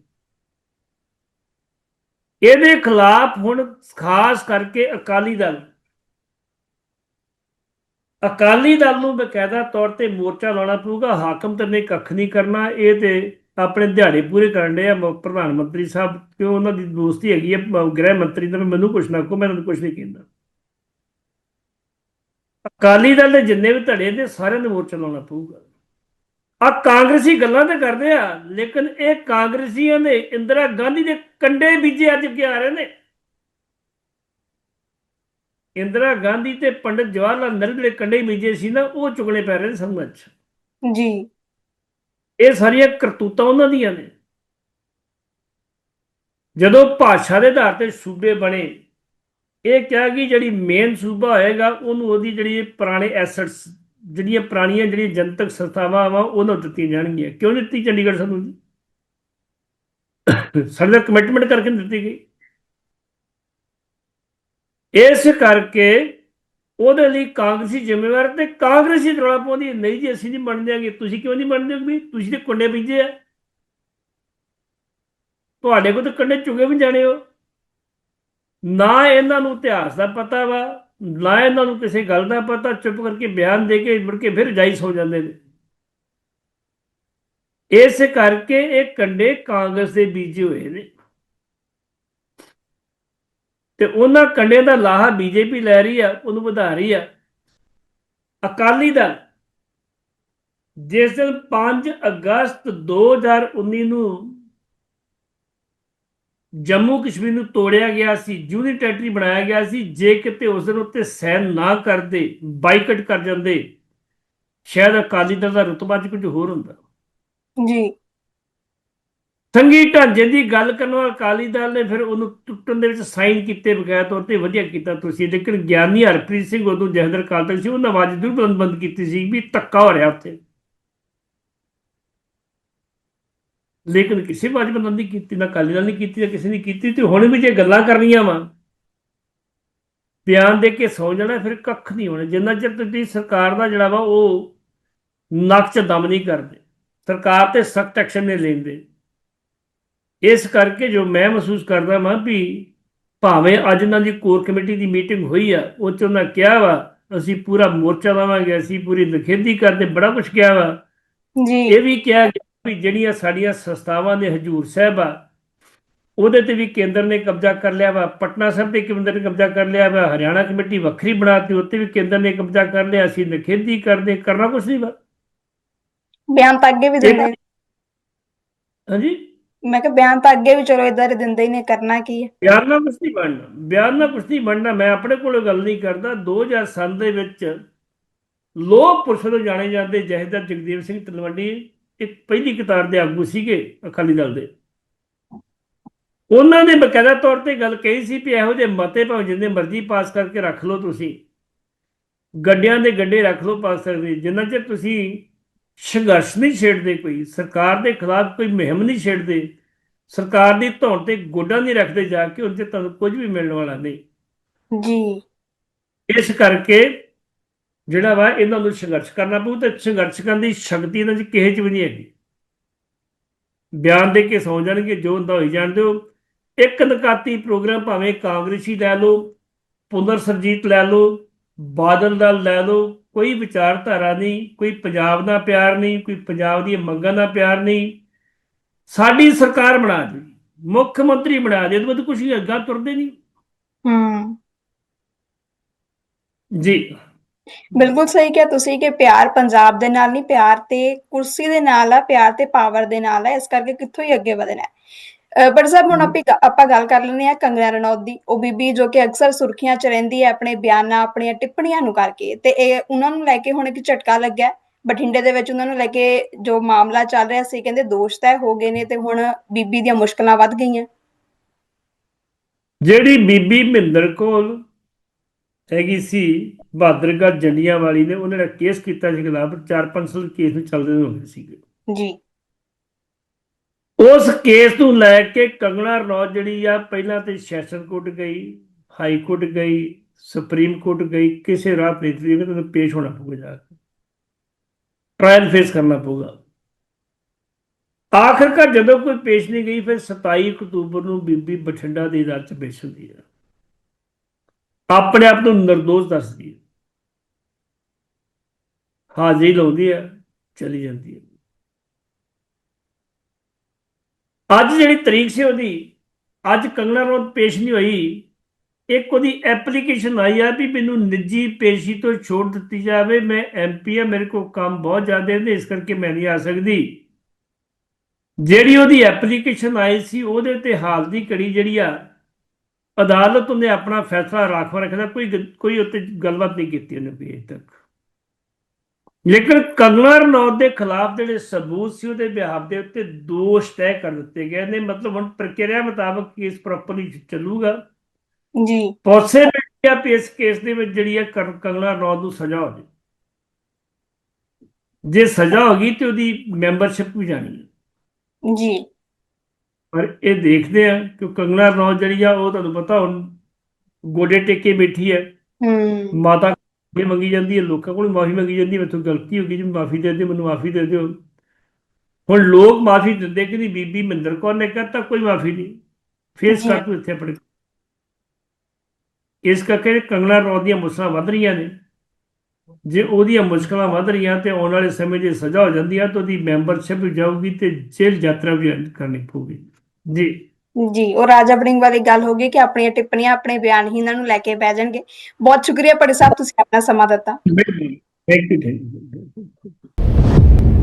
ਇਹਦੇ ਖਿਲਾਫ ਹੁਣ ਖਾਸ ਕਰਕੇ ਅਕਾਲੀ ਦਲ ਅਕਾਲੀ ਦਲ ਨੂੰ ਬਕਾਇਦਾ ਤੌਰ ਤੇ ਮੋਰਚਾ ਲਾਉਣਾ ਪਊਗਾ, ਹਾਕਮ ਤੇ ਨੇ ਕੱਖ ਨਹੀਂ ਕਰਨਾ, ਇਹ ਤੇ ਆਪਣੇ ਦਿਹਾੜੇ ਪੂਰੇ ਕਰਨ ਦੇ ਆ ਪ੍ਰਧਾਨ ਮੰਤਰੀ ਸਾਹਿਬ, ਕਿਉਂ ਉਹਨਾਂ ਦੀ ਦੋਸਤੀ ਹੈਗੀ ਹੈ ਗ੍ਰਹਿ ਮੰਤਰੀ ਦਾ, ਮੈਨੂੰ ਕੁਛ ਨਾ ਕੋ ਮੈਂ ਉਹਨਾਂ ਨੂੰ ਕੁਛ ਨਹੀਂ ਕਹਿੰਦਾ। ਅਕਾਲੀ ਦਲ ਦੇ ਜਿੰਨੇ ਵੀ ਧੜੇ ਨੇ, ਸਾਰਿਆਂ ਨੂੰ ਮੋਰਚਾ ਲਾਉਣਾ ਪਊਗਾ। ਆ ਕਾਂਗਰਸੀ ਗੱਲਾਂ ਤੇ ਕਰਦੇ ਆ, ਲੇਕਿਨ ਇਹ ਕਾਂਗਰਸੀਆਂ ਨੇ ਇੰਦਰਾ ਗਾਂਧੀ ਦੇ ਕੰਡੇ ਬੀਜੇ ਅੱਜ ਅੱਗੇ ਆ ਰਹੇ ਨੇ। ਇੰਦਰਾ ਗਾਂਧੀ ਤੇ ਪੰਡਿਤ ਜਵਾਹਰ ਲਾਲ ਨਹਿਰੂ ਦੇ ਕੰਡੇ ਬੀਜੇ ਸੀ ਨਾ ਉਹ ਚੁਗਲੇ ਪੈ ਰਹੇ ਨੇ ਸਾਨੂੰ ਅੱਜ। ਜੀ। ਇਹ ਸਾਰੀਆਂ ਕਰਤੂਤਾਂ ਉਹਨਾਂ ਦੀਆਂ ਨੇ। ਜਦੋਂ ਭਾਸ਼ਾ ਦੇ ਆਧਾਰ ਤੇ ਸੂਬੇ ਬਣੇ ਇਹ ਕਿਹਾ ਕਿ ਜਿਹੜੀ ਮੇਨ ਸੂਬਾ ਹੋਏਗਾ ਉਹਨੂੰ ਉਹਦੀ ਜਿਹੜੀ ਪੁਰਾਣੇ ਐਸੈਟਸ ਜਿਹੜੀਆਂ ਪੁਰਾਣੀਆਂ ਜਿਹੜੀਆਂ ਜਨਤਕ ਸੰਸਥਾਵਾਂ ਵਾ ਉਹਨਾਂ ਨੂੰ ਦਿੱਤੀਆਂ ਜਾਣਗੀਆਂ। ਕਿਉਂ ਦਿੱਤੀ ਚੰਡੀਗੜ੍ਹ ਸਾਨੂੰ ਸਾਡੇ ਕਮਿਟਮੈਂਟ ਕਰਕੇ ਦਿੱਤੀ ਗਈ। ਇਸ ਕਰਕੇ ਉਹਦੇ ਲਈ ਕਾਂਗਰਸੀ ਜ਼ਿੰਮੇਵਾਰ ਤੇ ਕਾਂਗਰਸੀ ਰੌਲਾ ਪਾਉਂਦੀ ਨਹੀਂ ਜੀ, ਅਸੀਂ ਨਹੀਂ ਮੰਨਦੇ ਦਿਆਂਗੇ ਤੁਸੀਂ ਕਿਉਂ ਨਹੀਂ ਮੰਨਦੇ ਹੋ ਵੀ ਤੁਸੀਂ ਤੇ ਕੁੰਡੇ ਬੀਜੇ ਆ? ਤੁਹਾਡੇ ਕੋਲ ਤਾਂ ਕੰਡੇ ਚੁਗੇ ਵੀ ਜਾਣੇ ਹੋ ਨਾ ਇਹਨਾਂ ਨੂੰ ਇਤਿਹਾਸ ਦਾ ਪਤਾ ਵਾ, ਨਾ ਇਹਨਾਂ ਨੂੰ ਕਿਸੇ ਗੱਲ ਦਾ ਪਤਾ। ਚੁੱਪ ਕਰਕੇ ਬਿਆਨ ਦੇ ਕੇ ਮੁੜ ਕੇ ਫਿਰ ਜਾਇਜ਼ ਹੋ ਜਾਂਦੇ ਨੇ। ਇਸ ਕਰਕੇ ਇਹ ਕੰਡੇ ਕਾਂਗਰਸ ਦੇ ਬੀਜੇ ਹੋਏ ਨੇ। ਤੇ ਉਹਨਾਂ ਕੰਡਿਆਂ ਦਾ ਲਾਹਾ ਬੀਜੇਪੀ ਲੈ ਰਹੀ ਆ, ਉਹਨੂੰ ਵਧਾ ਰਹੀ ਆ। ਅਕਾਲੀ ਦਲ ਜਿਸ ਦਿਨ 5 ਅਗਸਤ 2019 ਨੂੰ ਜੰਮੂ ਕਸ਼ਮੀਰ ਨੂੰ ਤੋੜਿਆ ਗਿਆ ਸੀ ਯੂਨਿਟ ਟੈਰੀਟਰੀ ਬਣਾਇਆ ਗਿਆ ਸੀ, ਜੇ ਕਿਤੇ ਉਸ ਦਿਨ ਉੱਤੇ ਸਹਿਨ ਨਾ ਕਰਦੇ, ਬਾਈਕਟ ਕਰ ਜਾਂਦੇ, ਸ਼ਾਇਦ ਅਕਾਲੀ ਦਲ ਦਾ ਰੁਤਬਾ ਚ ਕੁਝ ਹੋਰ ਹੁੰਦਾ। ਜੀ। ਸੰਗੀ ਢਾਂਚੇ ਦੀ ਗੱਲ ਕਰਨ ਵਾਲਾ ਅਕਾਲੀ ਦਲ ਨੇ ਫਿਰ ਉਹਨੂੰ ਟੁੱਟਣ ਦੇ ਵਿੱਚ ਸਾਈਨ ਕੀਤੇ ਬਗੈਰ ਤੌਰ ਤੇ ਵਧੀਆ ਕੀਤਾ ਤੁਸੀਂ। ਲੇਕਿਨ ਗਿਆਨੀ ਹਰਪ੍ਰੀਤ ਸਿੰਘ ਉਦੋਂ ਜਹਦਰ ਅਕਾਲ ਸੀ, ਉਹਨਾਂ ਆਵਾਜ਼ ਜ਼ਰੂਰ ਬੁਲੰਦ ਬੰਦ ਕੀਤੀ ਸੀ ਵੀ ਧੱਕਾ ਹੋ ਰਿਹਾ ਉੱਥੇ। ਲੇਕਿਨ ਕਿਸੇ ਆਵਾਜ਼ ਨਹੀਂ ਕੀਤੀ, ਨਾ ਅਕਾਲੀ ਦਲ ਨੇ ਕੀਤੀ, ਨਾ ਕਿਸੇ ਨੇ ਕੀਤੀ ਤੇ ਹੁਣ ਵੀ ਜੇ ਗੱਲਾਂ ਕਰਨੀਆਂ ਵਾ, ਬਿਆਨ ਦੇ ਕੇ ਸੌ ਜਾਣਾ ਫਿਰ ਕੱਖ ਨਹੀਂ ਹੋਣਾ। ਜਿੰਨਾ ਚਿਰ ਤੁਸੀਂ ਸਰਕਾਰ ਦਾ ਜਿਹੜਾ ਵਾ ਉਹ ਨੱਕ 'ਚ ਦਮ ਨਹੀਂ ਕਰਦੇ, ਸਰਕਾਰ ਤੇ ਸਖਤ ਐਕਸ਼ਨ ਨਹੀਂ ਲੈਂਦੇ। ਇਸ ਕਰਕੇ ਜੋ ਮੈਂ ਮਹਿਸੂਸ ਕਰਦਾ ਮੈਂ ਵੀ ਭਾਵੇਂ ਅੱਜ ਇਹਨਾਂ ਦੀ ਕੋਰ ਕਮੇਟੀ ਦੀ ਮੀਟਿੰਗ ਹੋਈ ਆ ਉਹ 'ਚ ਉਹਨਾਂ ਕਿਹਾ ਵਾ ਅਸੀਂ ਪੂਰਾ ਮੋਰਚਾ ਲਾਵਾਂਗੇ ਅਸੀਂ ਪੂਰੀ ਨਖੇਦੀ ਕਰਦੇ ਬੜਾ ਕੁਝ ਕਿਹਾ ਵਾ। ਜੀ। ਇਹ ਵੀ ਕਿਹਾ ਗਿਆ ਵੀ ਜਿਹੜੀਆਂ ਸਾਡੀਆਂ ਸੰਸਥਾਵਾਂ ਨੇ ਹਜੂਰ ਸਾਹਿਬ ਆ ਉਹਦੇ ਤੇ ਵੀ ਕੇਂਦਰ ਨੇ ਕਬਜ਼ਾ ਕਰ ਲਿਆ ਵਾ ਪਟਨਾ ਸਾਹਿਬ ਤੇ ਕੇਂਦਰ ਨੇ ਕਬਜ਼ਾ ਕਰ ਲਿਆ ਵਾ ਹਰਿਆਣਾ ਕਮੇਟੀ ਵੱਖਰੀ ਬਣਾਤੀ ਉੱਤੇ ਵੀ ਕੇਂਦਰ ਨੇ ਕਬਜ਼ਾ ਕਰ ਲਿਆ ਅਸੀਂ ਨਖੇਦੀ ਕਰਦੇ ਕਰਨਾ ਕੁਛ ਨਹੀਂ ਵਾ। ਬਿਆਨ ਤਾਂ ਅੱਗੇ ਵੀ ਦਿੰਦੇ ਨੇ। ਹਾਂਜੀ? ਮੈਂ ਕਿਹਾ ਬਿਆਨ ਤਾਂ ਅੱਗੇ ਵੀ ਚਲੋ ਇਦਾਂ ਦਿੰਦੇ ਹੀ ਨੇ, ਕਰਨਾ ਕੀ ਹੈ? ਬਿਆਨ ਨਾਲ ਕੁਛ ਨਹੀਂ ਬਣਨਾ ਬਿਆਨ ਨਾਲ ਕੁਛ ਨਹੀਂ ਬਣਨਾ, ਮੈਂ ਆਪਣੇ ਕੋਲੋਂ ਗੱਲ ਨਹੀਂ ਕਰਦਾ। 2007 ਦੇ ਵਿੱਚ ਲੋਕ ਪੁਰਸ਼ ਤੋਂ ਜਾਣੇ ਜਾਂਦੇ ਜਹੇਦਾਰ ਜਗਦੇਵ ਸਿੰਘ ਤਲਵੰਡੀ ਇੱਕ ਪਹਿਲੀ ਕਤਾਰ ਦੇ ਆਗੂ ਸੀਗੇ ਅਕਾਲੀ ਦਲ ਦੇ। ਉਹਨਾਂ ਨੇ ਬਕਾਇਦਾ ਤੌਰ ਤੇ ਗੱਲ ਕਹੀ ਸੀ ਵੀ ਇਹੋ ਜਿਹੇ ਮਤੇ ਭਾਵੇਂ ਜਿੰਨੇ ਮਰਜ਼ੀ ਪਾਸ ਕਰਕੇ ਰੱਖ ਲਓ ਤੁਸੀਂ। ਗੱਡਿਆਂ ਦੇ ਗੱਡੇ ਰੱਖ ਲਓ ਪਾਸ ਕਰਦੇ ਜਿੰਨਾ ਚਿਰ ਤੁਸੀਂ ਸੰਘਰਸ਼ ਨਹੀਂ ਛੇੜਦੇ ਕੋਈ ਸਰਕਾਰ ਦੇ ਖਿਲਾਫ ਕੋਈ ਮੁਹਿੰਮ ਨਹੀਂ ਛੇੜਦੇ ਸਰਕਾਰ ਦੀ ਧੌਣ ਤੇ ਗੋਡਾ ਨਹੀਂ ਰੱਖਦੇ ਜਾ ਕੇ ਉਹਦੇ ਤੁਹਾਨੂੰ ਕੁਝ ਵੀ ਮਿਲਣ ਵਾਲਾ ਨਹੀਂ। ਜੀ। ਇਸ ਕਰਕੇ ਜਿਹੜਾ ਵਾ ਇਹਨਾਂ ਨੂੰ ਸੰਘਰਸ਼ ਕਰਨਾ ਪਊ ਤੇ ਸੰਘਰਸ਼ ਕਰਨ ਦੀ ਸ਼ਕਤੀ ਇਹਨਾਂ 'ਚ ਕਿਸੇ 'ਚ ਵੀ ਨਹੀਂ ਹੈਗੀ। ਬਿਆਨ ਦੇ ਕੇ ਸੌ ਜਾਣਗੇ ਜੋ ਹੁੰਦਾ ਹੋਈ ਜਾਣ ਦਿਓ। ਇੱਕ ਨਕਾਤੀ ਪ੍ਰੋਗਰਾਮ ਭਾਵੇਂ ਕਾਂਗਰਸੀ ਲੈ ਲਓ ਪੁਨਰ ਸਰਜੀਤ ਲੈ ਲਓ ਬਾਦਲ ਦਾ ਲੈ ਲਓ ਕੋਈ ਵਿਚਾਰਧਾਰਾ ਨਹੀਂ ਕੋਈ ਪੰਜਾਬ ਦਾ ਪਿਆਰ ਨਹੀਂ ਕੋਈ ਪੰਜਾਬ ਦੀਆਂ ਮੰਗਾਂ ਦਾ ਪਿਆਰ ਨਹੀਂ। ਸਾਡੀ ਸਰਕਾਰ ਬਣਾ ਦੇ ਮੁੱਖ ਮੰਤਰੀ ਬਣਾ ਦੇ ਇਹਦੇ ਬਾਅਦ ਕੁਝ ਅੱਗਾ ਤੁਰਦੇ ਨਹੀਂ। ਹੂੰ। ਜੀ। ਬਿਲਕੁਲ ਸਹੀ ਕਿਹਾ ਤੁਸੀਂ ਕਿ ਪਿਆਰ ਪੰਜਾਬ ਦੇ ਨਾਲ ਨਹੀਂ ਪਿਆਰ ਤੇ ਕੁਰਸੀ ਦੇ ਨਾਲ ਆ ਪਿਆਰ ਤੇ ਪਾਵਰ ਦੇ ਨਾਲ ਹੈ ਇਸ ਕਰਕੇ ਕਿੱਥੋਂ ਹੀ ਅੱਗੇ ਵਧਣਾ। ਪਰ ਸਾਹਿਬ ਹੁਣ। ਆਪੀ ਗੱਲ ਕਰ ਲੈਂਦੇ ਆ ਕੰਗਨਾ ਰਣੌਤ ਦੀ ਉਹ ਬੀਬੀ ਜੋ ਕਿ ਅਕਸਰ ਸੁਰਖੀਆਂ 'ਚ ਰਹਿੰਦੀ ਹੈ ਆਪਣੇ ਬਿਆਨਾਂ ਆਪਣੀਆਂ ਟਿੱਪਣੀਆਂ ਨੂੰ ਕਰਕੇ ਤੇ ਇਹ ਉਹਨਾਂ ਨੂੰ ਲੈ ਕੇ ਹੁਣ ਇੱਕ ਝਟਕਾ ਲੱਗਾ। ਬਠਿੰਡੇ ਦੇ ਵਿੱਚ ਉਹਨਾਂ ਨੂੰ ਲੈ ਕੇ ਜੋ ਮਾਮਲਾ ਚੱਲ ਰਿਹਾ ਸੀ ਕਹਿੰਦੇ ਦੋਸ਼ ਤੈਅ ਹੋ ਗਏ ਨੇ ਤੇ ਹੁਣ ਬੀਬੀ ਦੀਆਂ ਮੁਸ਼ਕਲਾਂ ਵੱਧ ਗਈਆਂ ਜਿਹੜੀ ਬੀਬੀ ਮਹਿੰਦਰ ਕੋਲ ਹੈਗੀ ਸੀ ਬਹਾਦਰਗੜ੍ਹ ਜੰਡੀਆਂ ਵਾਲੀ ਨੇ ਉਹਨੇ ਜਿਹੜਾ ਕੇਸ ਕੀਤਾ ਸੀ ਖਿਲਾਫ 4-5 ਸਾਲ ਕੇਸ ਨੂੰ ਚੱਲਦੇ ਹੋ ਗਏ ਸੀਗੇ ਜੀ ਉਸ ਕੇਸ ਨੂੰ ਲੈ ਕੇ ਕੰਗਣਾ ਰਣੌਤ ਜਿਹੜੀ ਆ, ਪਹਿਲਾਂ ਤੇ ਸੈਸ਼ਨ ਕੋਰਟ ਗਈ, ਹਾਈ ਕੋਰਟ ਗਈ, ਸੁਪਰੀਮ ਕੋਰਟ ਗਈ, ਕਿਸੇ ਰਾਹ ਪ੍ਰੀਤ ਦੀ ਤੁਹਾਨੂੰ ਪੇਸ਼ ਹੋਣਾ ਪਊਗਾ ਜਾ ਕੇ। ਟ੍ਰਾਇਲ ਫੇਸ ਕਰਨਾ ਪਊਗਾ। ਆਖਰਕਾਰ ਜਦੋਂ ਕੋਈ ਪੇਸ਼ ਨਹੀਂ ਗਈ, ਫਿਰ 27 ਅਕਤੂਬਰ ਨੂੰ ਬੀਬੀ ਬਠਿੰਡਾ ਦੀ ਅਦਾਲਤ 'ਚ ਪੇਸ਼ ਹੁੰਦੀ ਹੈ ਆਪਣੇ ਆਪ ਨੂੰ ਨਿਰਦੋਸ਼ ਦੱਸਦੀ ਹੈ ਹਾਜ਼ਰੀ ਲਾਉਂਦੀ ਹੈ ਚਲੀ ਜਾਂਦੀ ਹੈ ਅੱਜ ਜਿਹੜੀ ਤਰੀਕ ਸੀ ਉਹਦੀ, ਅੱਜ ਕੰਗਣਾ ਰਣੌਤ ਪੇਸ਼ ਨਹੀਂ ਹੋਈ, ਇੱਕ ਉਹਦੀ ਐਪਲੀਕੇਸ਼ਨ ਆਈ ਆ ਵੀ ਮੈਨੂੰ ਨਿੱਜੀ ਪੇਸ਼ੀ ਤੋਂ ਛੋੜ ਦਿੱਤੀ ਜਾਵੇ, ਮੈਂ ਐਮਪੀ ਆ, ਮੇਰੇ ਕੋਲ ਕੰਮ ਬਹੁਤ ਜ਼ਿਆਦਾ ਨੇ, ਇਸ ਕਰਕੇ ਮੈਂ ਨਹੀਂ ਆ ਸਕਦੀ। ਜਿਹੜੀ ਉਹਦੀ ਐਪਲੀਕੇਸ਼ਨ ਆਈ ਸੀ, ਉਹਦੇ ਤੇ ਹਾਲ ਦੀ ਕੜੀ ਜਿਹੜੀ ਆ, ਅਦਾਲਤ ਉਹਨੇ ਆਪਣਾ ਫੈਸਲਾ ਰਾਖਵਾ ਰੱਖਦਾ ਕੋਈ ਗ- ਕੋਈ ਉੱਤੇ ਗੱਲਬਾਤ ਨਹੀਂ ਕੀਤੀ ਉਹਨੇ ਵੀ ਅਜੇ ਤੱਕ। ਲੇਕਿਨ ਕੰਗਨਾ ਰਣੌਤ ਦੇ ਖਿਲਾਫ ਜਿਹੜੇ ਸਬੂਤ ਸੀ ਉਹਦੇ ਬਿਹਾਫ ਦੇ ਉੱਤੇ ਦੋਸ਼ ਤੈਅ ਕਰ ਦਿੱਤੇ ਗਏ ਨੇ। ਮਤਲਬ ਹੁਣ ਪ੍ਰਕਿਰਿਆ ਮੁਤਾਬਕ ਕੇਸ ਪ੍ਰੋਪਰਲੀ ਚੱਲੂਗਾ। ਜੀ। ਪੋਸਿਬਿਲਿਟੀ ਆ ਇਸ ਕੇਸ ਦੇ ਵਿੱਚ ਜਿਹੜੀ ਹੈ ਕੰ- ਕੰਗਨਾ ਰਣੌਤ ਨੂੰ ਸਜ਼ਾ ਹੋ ਜਾਏ ਜੇ ਸਜ਼ਾ ਹੋ ਗਈ ਤੇ ਉਹਦੀ ਮੈਂਬਰਸ਼ਿਪ ਵੀ ਜਾਣੀ ਹੈ। ਜੀ। ਪਰ ਇਹ ਦੇਖਦੇ ਆ ਕਿ ਕੰਗਨਾ ਰਣੌਤ ਜਿਹੜੀ ਆ ਉਹ ਤੁਹਾਨੂੰ ਪਤਾ ਹੁਣ ਗੋਡੇ ਟੇਕੇ ਬੈਠੀ ਹੈ। ਹੂੰ। ਮਾਤਾ ਇਹ ਮੰਗੀ ਜਾਂਦੀ ਹੈ ਲੋਕਾਂ ਕੋਲ ਮਾਫੀ ਮੰਗੀ ਜਾਂਦੀ ਹੈ ਮੈਥੋਂ ਗਲਤੀ ਹੋ ਗਈ ਜੀ ਮਾਫੀ ਦੇ ਦਿਓ ਮੈਨੂੰ ਮਾਫੀ ਦੇ ਦਿਓ। ਹੁਣ ਲੋਕ ਮਾਫੀ ਦਿੰਦੇ ਕਿ ਨਹੀਂ ਬੀਬੀ ਮਹਿੰਦਰ ਕੌਰ ਨੇ ਕਹਤਾ ਕੋਈ ਮਾਫੀ ਨਹੀਂ। ਫੇਸ ਜੀ। ਕਰ ਤੂੰ ਇੱਥੇ ਆਪਣੇ ਇਸ ਕਰਕੇ ਕੰਗਨਾ ਰਣੌਤ ਦੀਆਂ ਮੁਸ਼ਕਲਾਂ ਵੱਧ ਰਹੀਆਂ ਨੇ। ਜੇ ਉਹਦੀਆਂ ਮੁਸ਼ਕਲਾਂ ਵੱਧ ਰਹੀਆਂ ਤੇ ਆਉਣ ਵਾਲੇ ਸਮੇਂ 'ਚ ਸਜ਼ਾ ਹੋ ਜਾਂਦੀ ਆ ਤਾਂ ਉਹਦੀ ਮੈਂਬਰਸ਼ਿਪ ਵੀ ਜਾਊਗੀ ਤੇ ਜੇਲ੍ਹ ਯਾਤਰਾ ਵੀ ਕਰਨੀ ਪਊਗੀ। ਜੀ। ਜੀ, ਉਹ ਰਾਜਾ ਬੜਿੰਗ ਵਾਲੀ ਗੱਲ ਹੋ ਗਈ ਕਿ ਆਪਣੀਆਂ ਟਿੱਪਣੀਆਂ ਆਪਣੇ ਬਿਆਨ ਹੀ ਇਹਨਾਂ ਨੂੰ ਲੈ ਕੇ ਬਹਿ ਜਾਣਗੇ। ਬਹੁਤ ਸ਼ੁਕਰੀਆ ਪੜੇ ਸਾਹਿਬ, ਤੁਸੀਂ ਆਪਣਾ ਸਮਾਂ ਦਿੱਤਾ। Thank you thank you